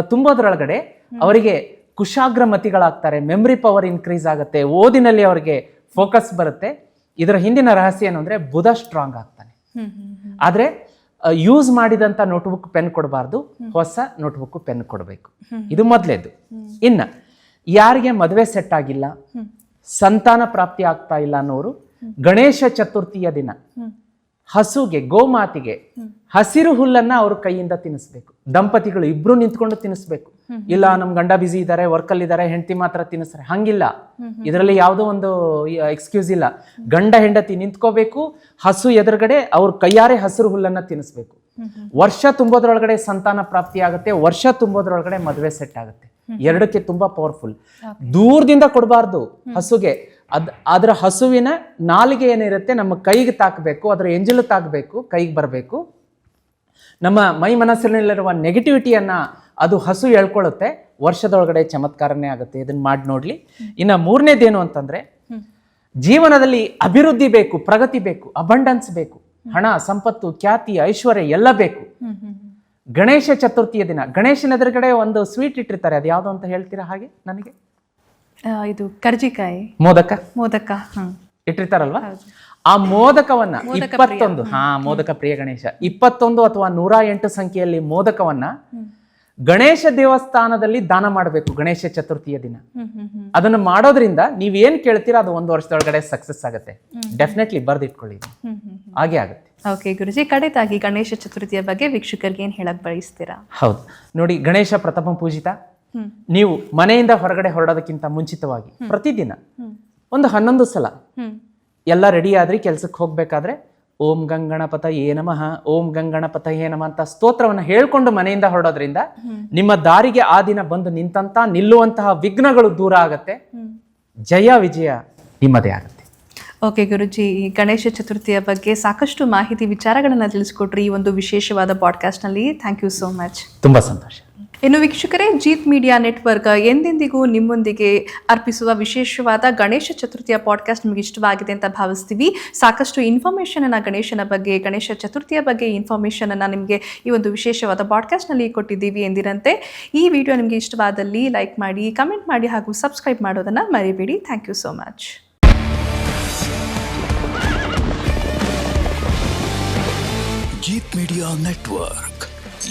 ತುಂಬೋದ್ರೊಳಗಡೆ ಅವರಿಗೆ ಕುಶಾಗ್ರ ಮತಿಗಳಾಗ್ತಾರೆ ಮೆಮ್ರಿ ಪವರ್ ಇನ್ಕ್ರೀಸ್ ಆಗುತ್ತೆ. ಓದಿನಲ್ಲಿ ಅವರಿಗೆ ಫೋಕಸ್ ಬರುತ್ತೆ. ಇದರ ಹಿಂದಿನ ರಹಸ್ಯ ಏನು ಅಂದರೆ ಬುಧ ಸ್ಟ್ರಾಂಗ್ ಆಗ್ತಾನೆ. ಆದ್ರೆ ಯೂಸ್ ಮಾಡಿದಂಥ ನೋಟ್ಬುಕ್ ಪೆನ್ ಕೊಡಬಾರ್ದು. ಹೊಸ ನೋಟ್ಬುಕ್ ಪೆನ್ ಕೊಡಬೇಕು. ಇದು ಮೊದಲೇದು. ಇನ್ನು ಯಾರಿಗೆ ಮದುವೆ ಸೆಟ್ ಆಗಿಲ್ಲ ಸಂತಾನ ಪ್ರಾಪ್ತಿ ಆಗ್ತಾ ಇಲ್ಲ ಅನ್ನೋರು ಗಣೇಶ ಚತುರ್ಥಿಯ ದಿನ ಹಸುಗೆ ಗೋಮಾತಿಗೆ ಹಸಿರು ಹುಲ್ಲನ್ನ ಅವ್ರ ಕೈಯಿಂದ ತಿನ್ನಿಸ್ಬೇಕು. ದಂಪತಿಗಳು ಇಬ್ರು ನಿಂತ್ಕೊಂಡು ತಿನ್ನಿಸ್ಬೇಕು. ಇಲ್ಲ ನಮ್ ಗಂಡ ಬಿಸಿ ಇದ್ದಾರೆ ಅಲ್ಲಿ ಇದ್ದಾರೆ ಹೆಂಡತಿ ಮಾತ್ರ ತಿನ್ನಿಸ್ತಾರೆ. ಹಂಗಿಲ್ಲ. ಇದರಲ್ಲಿ ಯಾವುದೋ ಒಂದು ಎಕ್ಸ್ಕ್ಯೂಸ್ ಇಲ್ಲ. ಗಂಡ ಹೆಂಡತಿ ನಿಂತ್ಕೋಬೇಕು ಹಸು ಎದುರುಗಡೆ ಅವ್ರ ಕೈಯಾರೆ ಹಸಿರು ಹುಲ್ಲನ್ನ ತಿನ್ನಿಸ್ಬೇಕು. ವರ್ಷ ತುಂಬೋದ್ರೊಳಗಡೆ ಸಂತಾನ ಪ್ರಾಪ್ತಿ ಆಗುತ್ತೆ ವರ್ಷ ತುಂಬೋದ್ರೊಳಗಡೆ ಮದುವೆ ಸೆಟ್ ಆಗುತ್ತೆ. ಎರಡಕ್ಕೆ ತುಂಬಾ ಪವರ್ಫುಲ್ ದೂರದಿಂದ ಕೊಡಬಾರ್ದು ಹಸುಗೆ. ಅದ್ ಅದರ ಹಸುವಿನ ನಾಲಿಗೆ ಏನಿರುತ್ತೆ ನಮ್ಮ ಕೈಗೆ ತಾಕಬೇಕು ಅದರ ಎಂಜಲು ತಾಕಬೇಕು ಕೈಗೆ ಬರಬೇಕು. ನಮ್ಮ ಮೈ ಮನಸ್ಸಿನಲ್ಲಿರುವ ನೆಗೆಟಿವಿಟಿಯನ್ನ ಅದು ಹಸು ಹೇಳ್ಕೊಳ್ಳುತ್ತೆ ವರ್ಷದೊಳಗಡೆ ಚಮತ್ಕಾರನೇ ಆಗುತ್ತೆ. ಇದನ್ನ ಮಾಡಿ ನೋಡ್ಲಿ. ಇನ್ನ ಮೂರನೇದೇನು ಅಂತಂದ್ರೆ ಜೀವನದಲ್ಲಿ ಅಭಿವೃದ್ಧಿ ಬೇಕು ಪ್ರಗತಿ ಬೇಕು ಅಬಂಡನ್ಸ್ ಬೇಕು ಹಣ ಸಂಪತ್ತು ಖ್ಯಾತಿ ಐಶ್ವರ್ಯ ಎಲ್ಲ ಬೇಕು. ಗಣೇಶ ಚತುರ್ಥಿಯ ದಿನ. ಗಣೇಶನ ಎದುರುಗಡೆ ಒಂದು ಸ್ವೀಟ್ ಇಟ್ಟಿರ್ತಾರೆ. ಅದು ಯಾವುದು ಅಂತ ಹೇಳ್ತೀರಾ ಹಾಗೆ ನನಗೆ? ಇದು ಕರ್ಜಿಕಾಯಿ. ಮೋದಕ? ಮೋದಕ ಇಟ್ಟಿರ್ತಾರಲ್ವಾ? ಆ ಮೋದಕವನ್ನ ಇಪ್ಪತ್ತೊಂದು. ಹಾ ಮೋದಕ ಪ್ರಿಯ ಗಣೇಶ. ಇಪ್ಪತ್ತೊಂದು ಅಥವಾ ನೂರ ಎಂಟು ಸಂಖ್ಯೆಯಲ್ಲಿ ಮೋದಕವನ್ನ ಗಣೇಶ ದೇವಸ್ಥಾನದಲ್ಲಿ ದಾನ ಮಾಡಬೇಕು ಗಣೇಶ ಚತುರ್ಥಿಯ ದಿನ. ಅದನ್ನು ಮಾಡೋದ್ರಿಂದ ನೀವ್ ಏನ್ ಕೇಳ್ತೀರಾ ಅದು ಒಂದು ವರ್ಷದೊಳಗಡೆ ಸಕ್ಸಸ್ ಆಗುತ್ತೆ. ಡೆಫಿನೆಟ್ಲಿ ಬರ್ದಿಟ್ಕೊಳ್ಳಿ ಹಾಗೆ ಆಗುತ್ತೆ. ಓಕೆ ಗುರುಜಿ ಕಡೆದಾಗಿ ಗಣೇಶ ಚತುರ್ಥಿಯ ಬಗ್ಗೆ ವೀಕ್ಷಕರಿಗೆ ಏನ್ ಹೇಳಕ್ ಬಯಸ್ತೀರಾ? ಹೌದು. ನೋಡಿ ಗಣೇಶ ಪ್ರಥಮ ಪೂಜಿತ. ನೀವು ಮನೆಯಿಂದ ಹೊರಗಡೆ ಹೊರಡೋದಕ್ಕಿಂತ ಮುಂಚಿತವಾಗಿ ಪ್ರತಿದಿನ ಒಂದು ಹನ್ನೊಂದು ಸಲ ಎಲ್ಲ ರೆಡಿ ಆದ್ರೆ ಕೆಲ್ಸಕ್ಕೆ ಹೋಗ್ಬೇಕಾದ್ರೆ ಓಂ ಗಂಗಣಪತ ಏ ನಮಃ. ಓಂ ಗಂಗಣಪತ ಏ ನಮಃ ಅಂತ ಸ್ತೋತ್ರವನ್ನ ಹೇಳ್ಕೊಂಡು ಮನೆಯಿಂದ ಹೊರಡೋದ್ರಿಂದ ನಿಮ್ಮ ದಾರಿಗೆ ಆ ದಿನ ಬಂದು ನಿಂತಂತ ನಿಲ್ಲುವಂತಹ ವಿಘ್ನಗಳು ದೂರ ಆಗತ್ತೆ. ಜಯ ವಿಜಯ ನಿಮ್ಮದೇ ಆಗುತ್ತೆ. ಓಕೆ ಗುರುಜಿ ಈ ಗಣೇಶ ಚತುರ್ಥಿಯ ಬಗ್ಗೆ ಸಾಕಷ್ಟು ಮಾಹಿತಿ ವಿಚಾರಗಳನ್ನು ತಿಳಿಸ್ಕೊಟ್ರಿ ಈ ಒಂದು ವಿಶೇಷವಾದ ಪಾಡ್ಕಾಸ್ಟ್ನಲ್ಲಿ ಥ್ಯಾಂಕ್ ಯು ಸೋ ಮಚ್ ತುಂಬಾ ಸಂತೋಷ. ಇನ್ನು ವೀಕ್ಷಕರೇ, ಜೀತ್ ಮೀಡಿಯಾ ನೆಟ್ವರ್ಕ್ ಎಂದೆಂದಿಗೂ ನಿಮ್ಮೊಂದಿಗೆ ಅರ್ಪಿಸುವ ವಿಶೇಷವಾದ ಗಣೇಶ ಚತುರ್ಥಿಯ ಪಾಡ್ಕಾಸ್ಟ್ ನಿಮಗೆ ಇಷ್ಟವಾಗಿದೆ ಅಂತ ಭಾವಿಸ್ತೀವಿ. ಸಾಕಷ್ಟು ಇನ್ಫಾರ್ಮೇಷನ್ ಅನ್ನ ಗಣೇಶನ ಬಗ್ಗೆ, ಗಣೇಶ ಚತುರ್ಥಿಯ ಬಗ್ಗೆ ಇನ್ಫಾರ್ಮೇಷನ್ ಅನ್ನ ನಿಮಗೆ ಈ ಒಂದು ವಿಶೇಷವಾದ ಪಾಡ್ಕಾಸ್ಟ್ನಲ್ಲಿ ಕೊಟ್ಟಿದ್ದೀವಿ ಎಂದಿರಂತೆ ಈ ವಿಡಿಯೋ ನಿಮಗೆ ಇಷ್ಟವಾದಲ್ಲಿ ಲೈಕ್ ಮಾಡಿ, ಕಮೆಂಟ್ ಮಾಡಿ ಹಾಗೂ ಸಬ್ಸ್ಕ್ರೈಬ್ ಮಾಡೋದನ್ನು ಮರಿಬೇಡಿ. Thank you so much Jeet media network.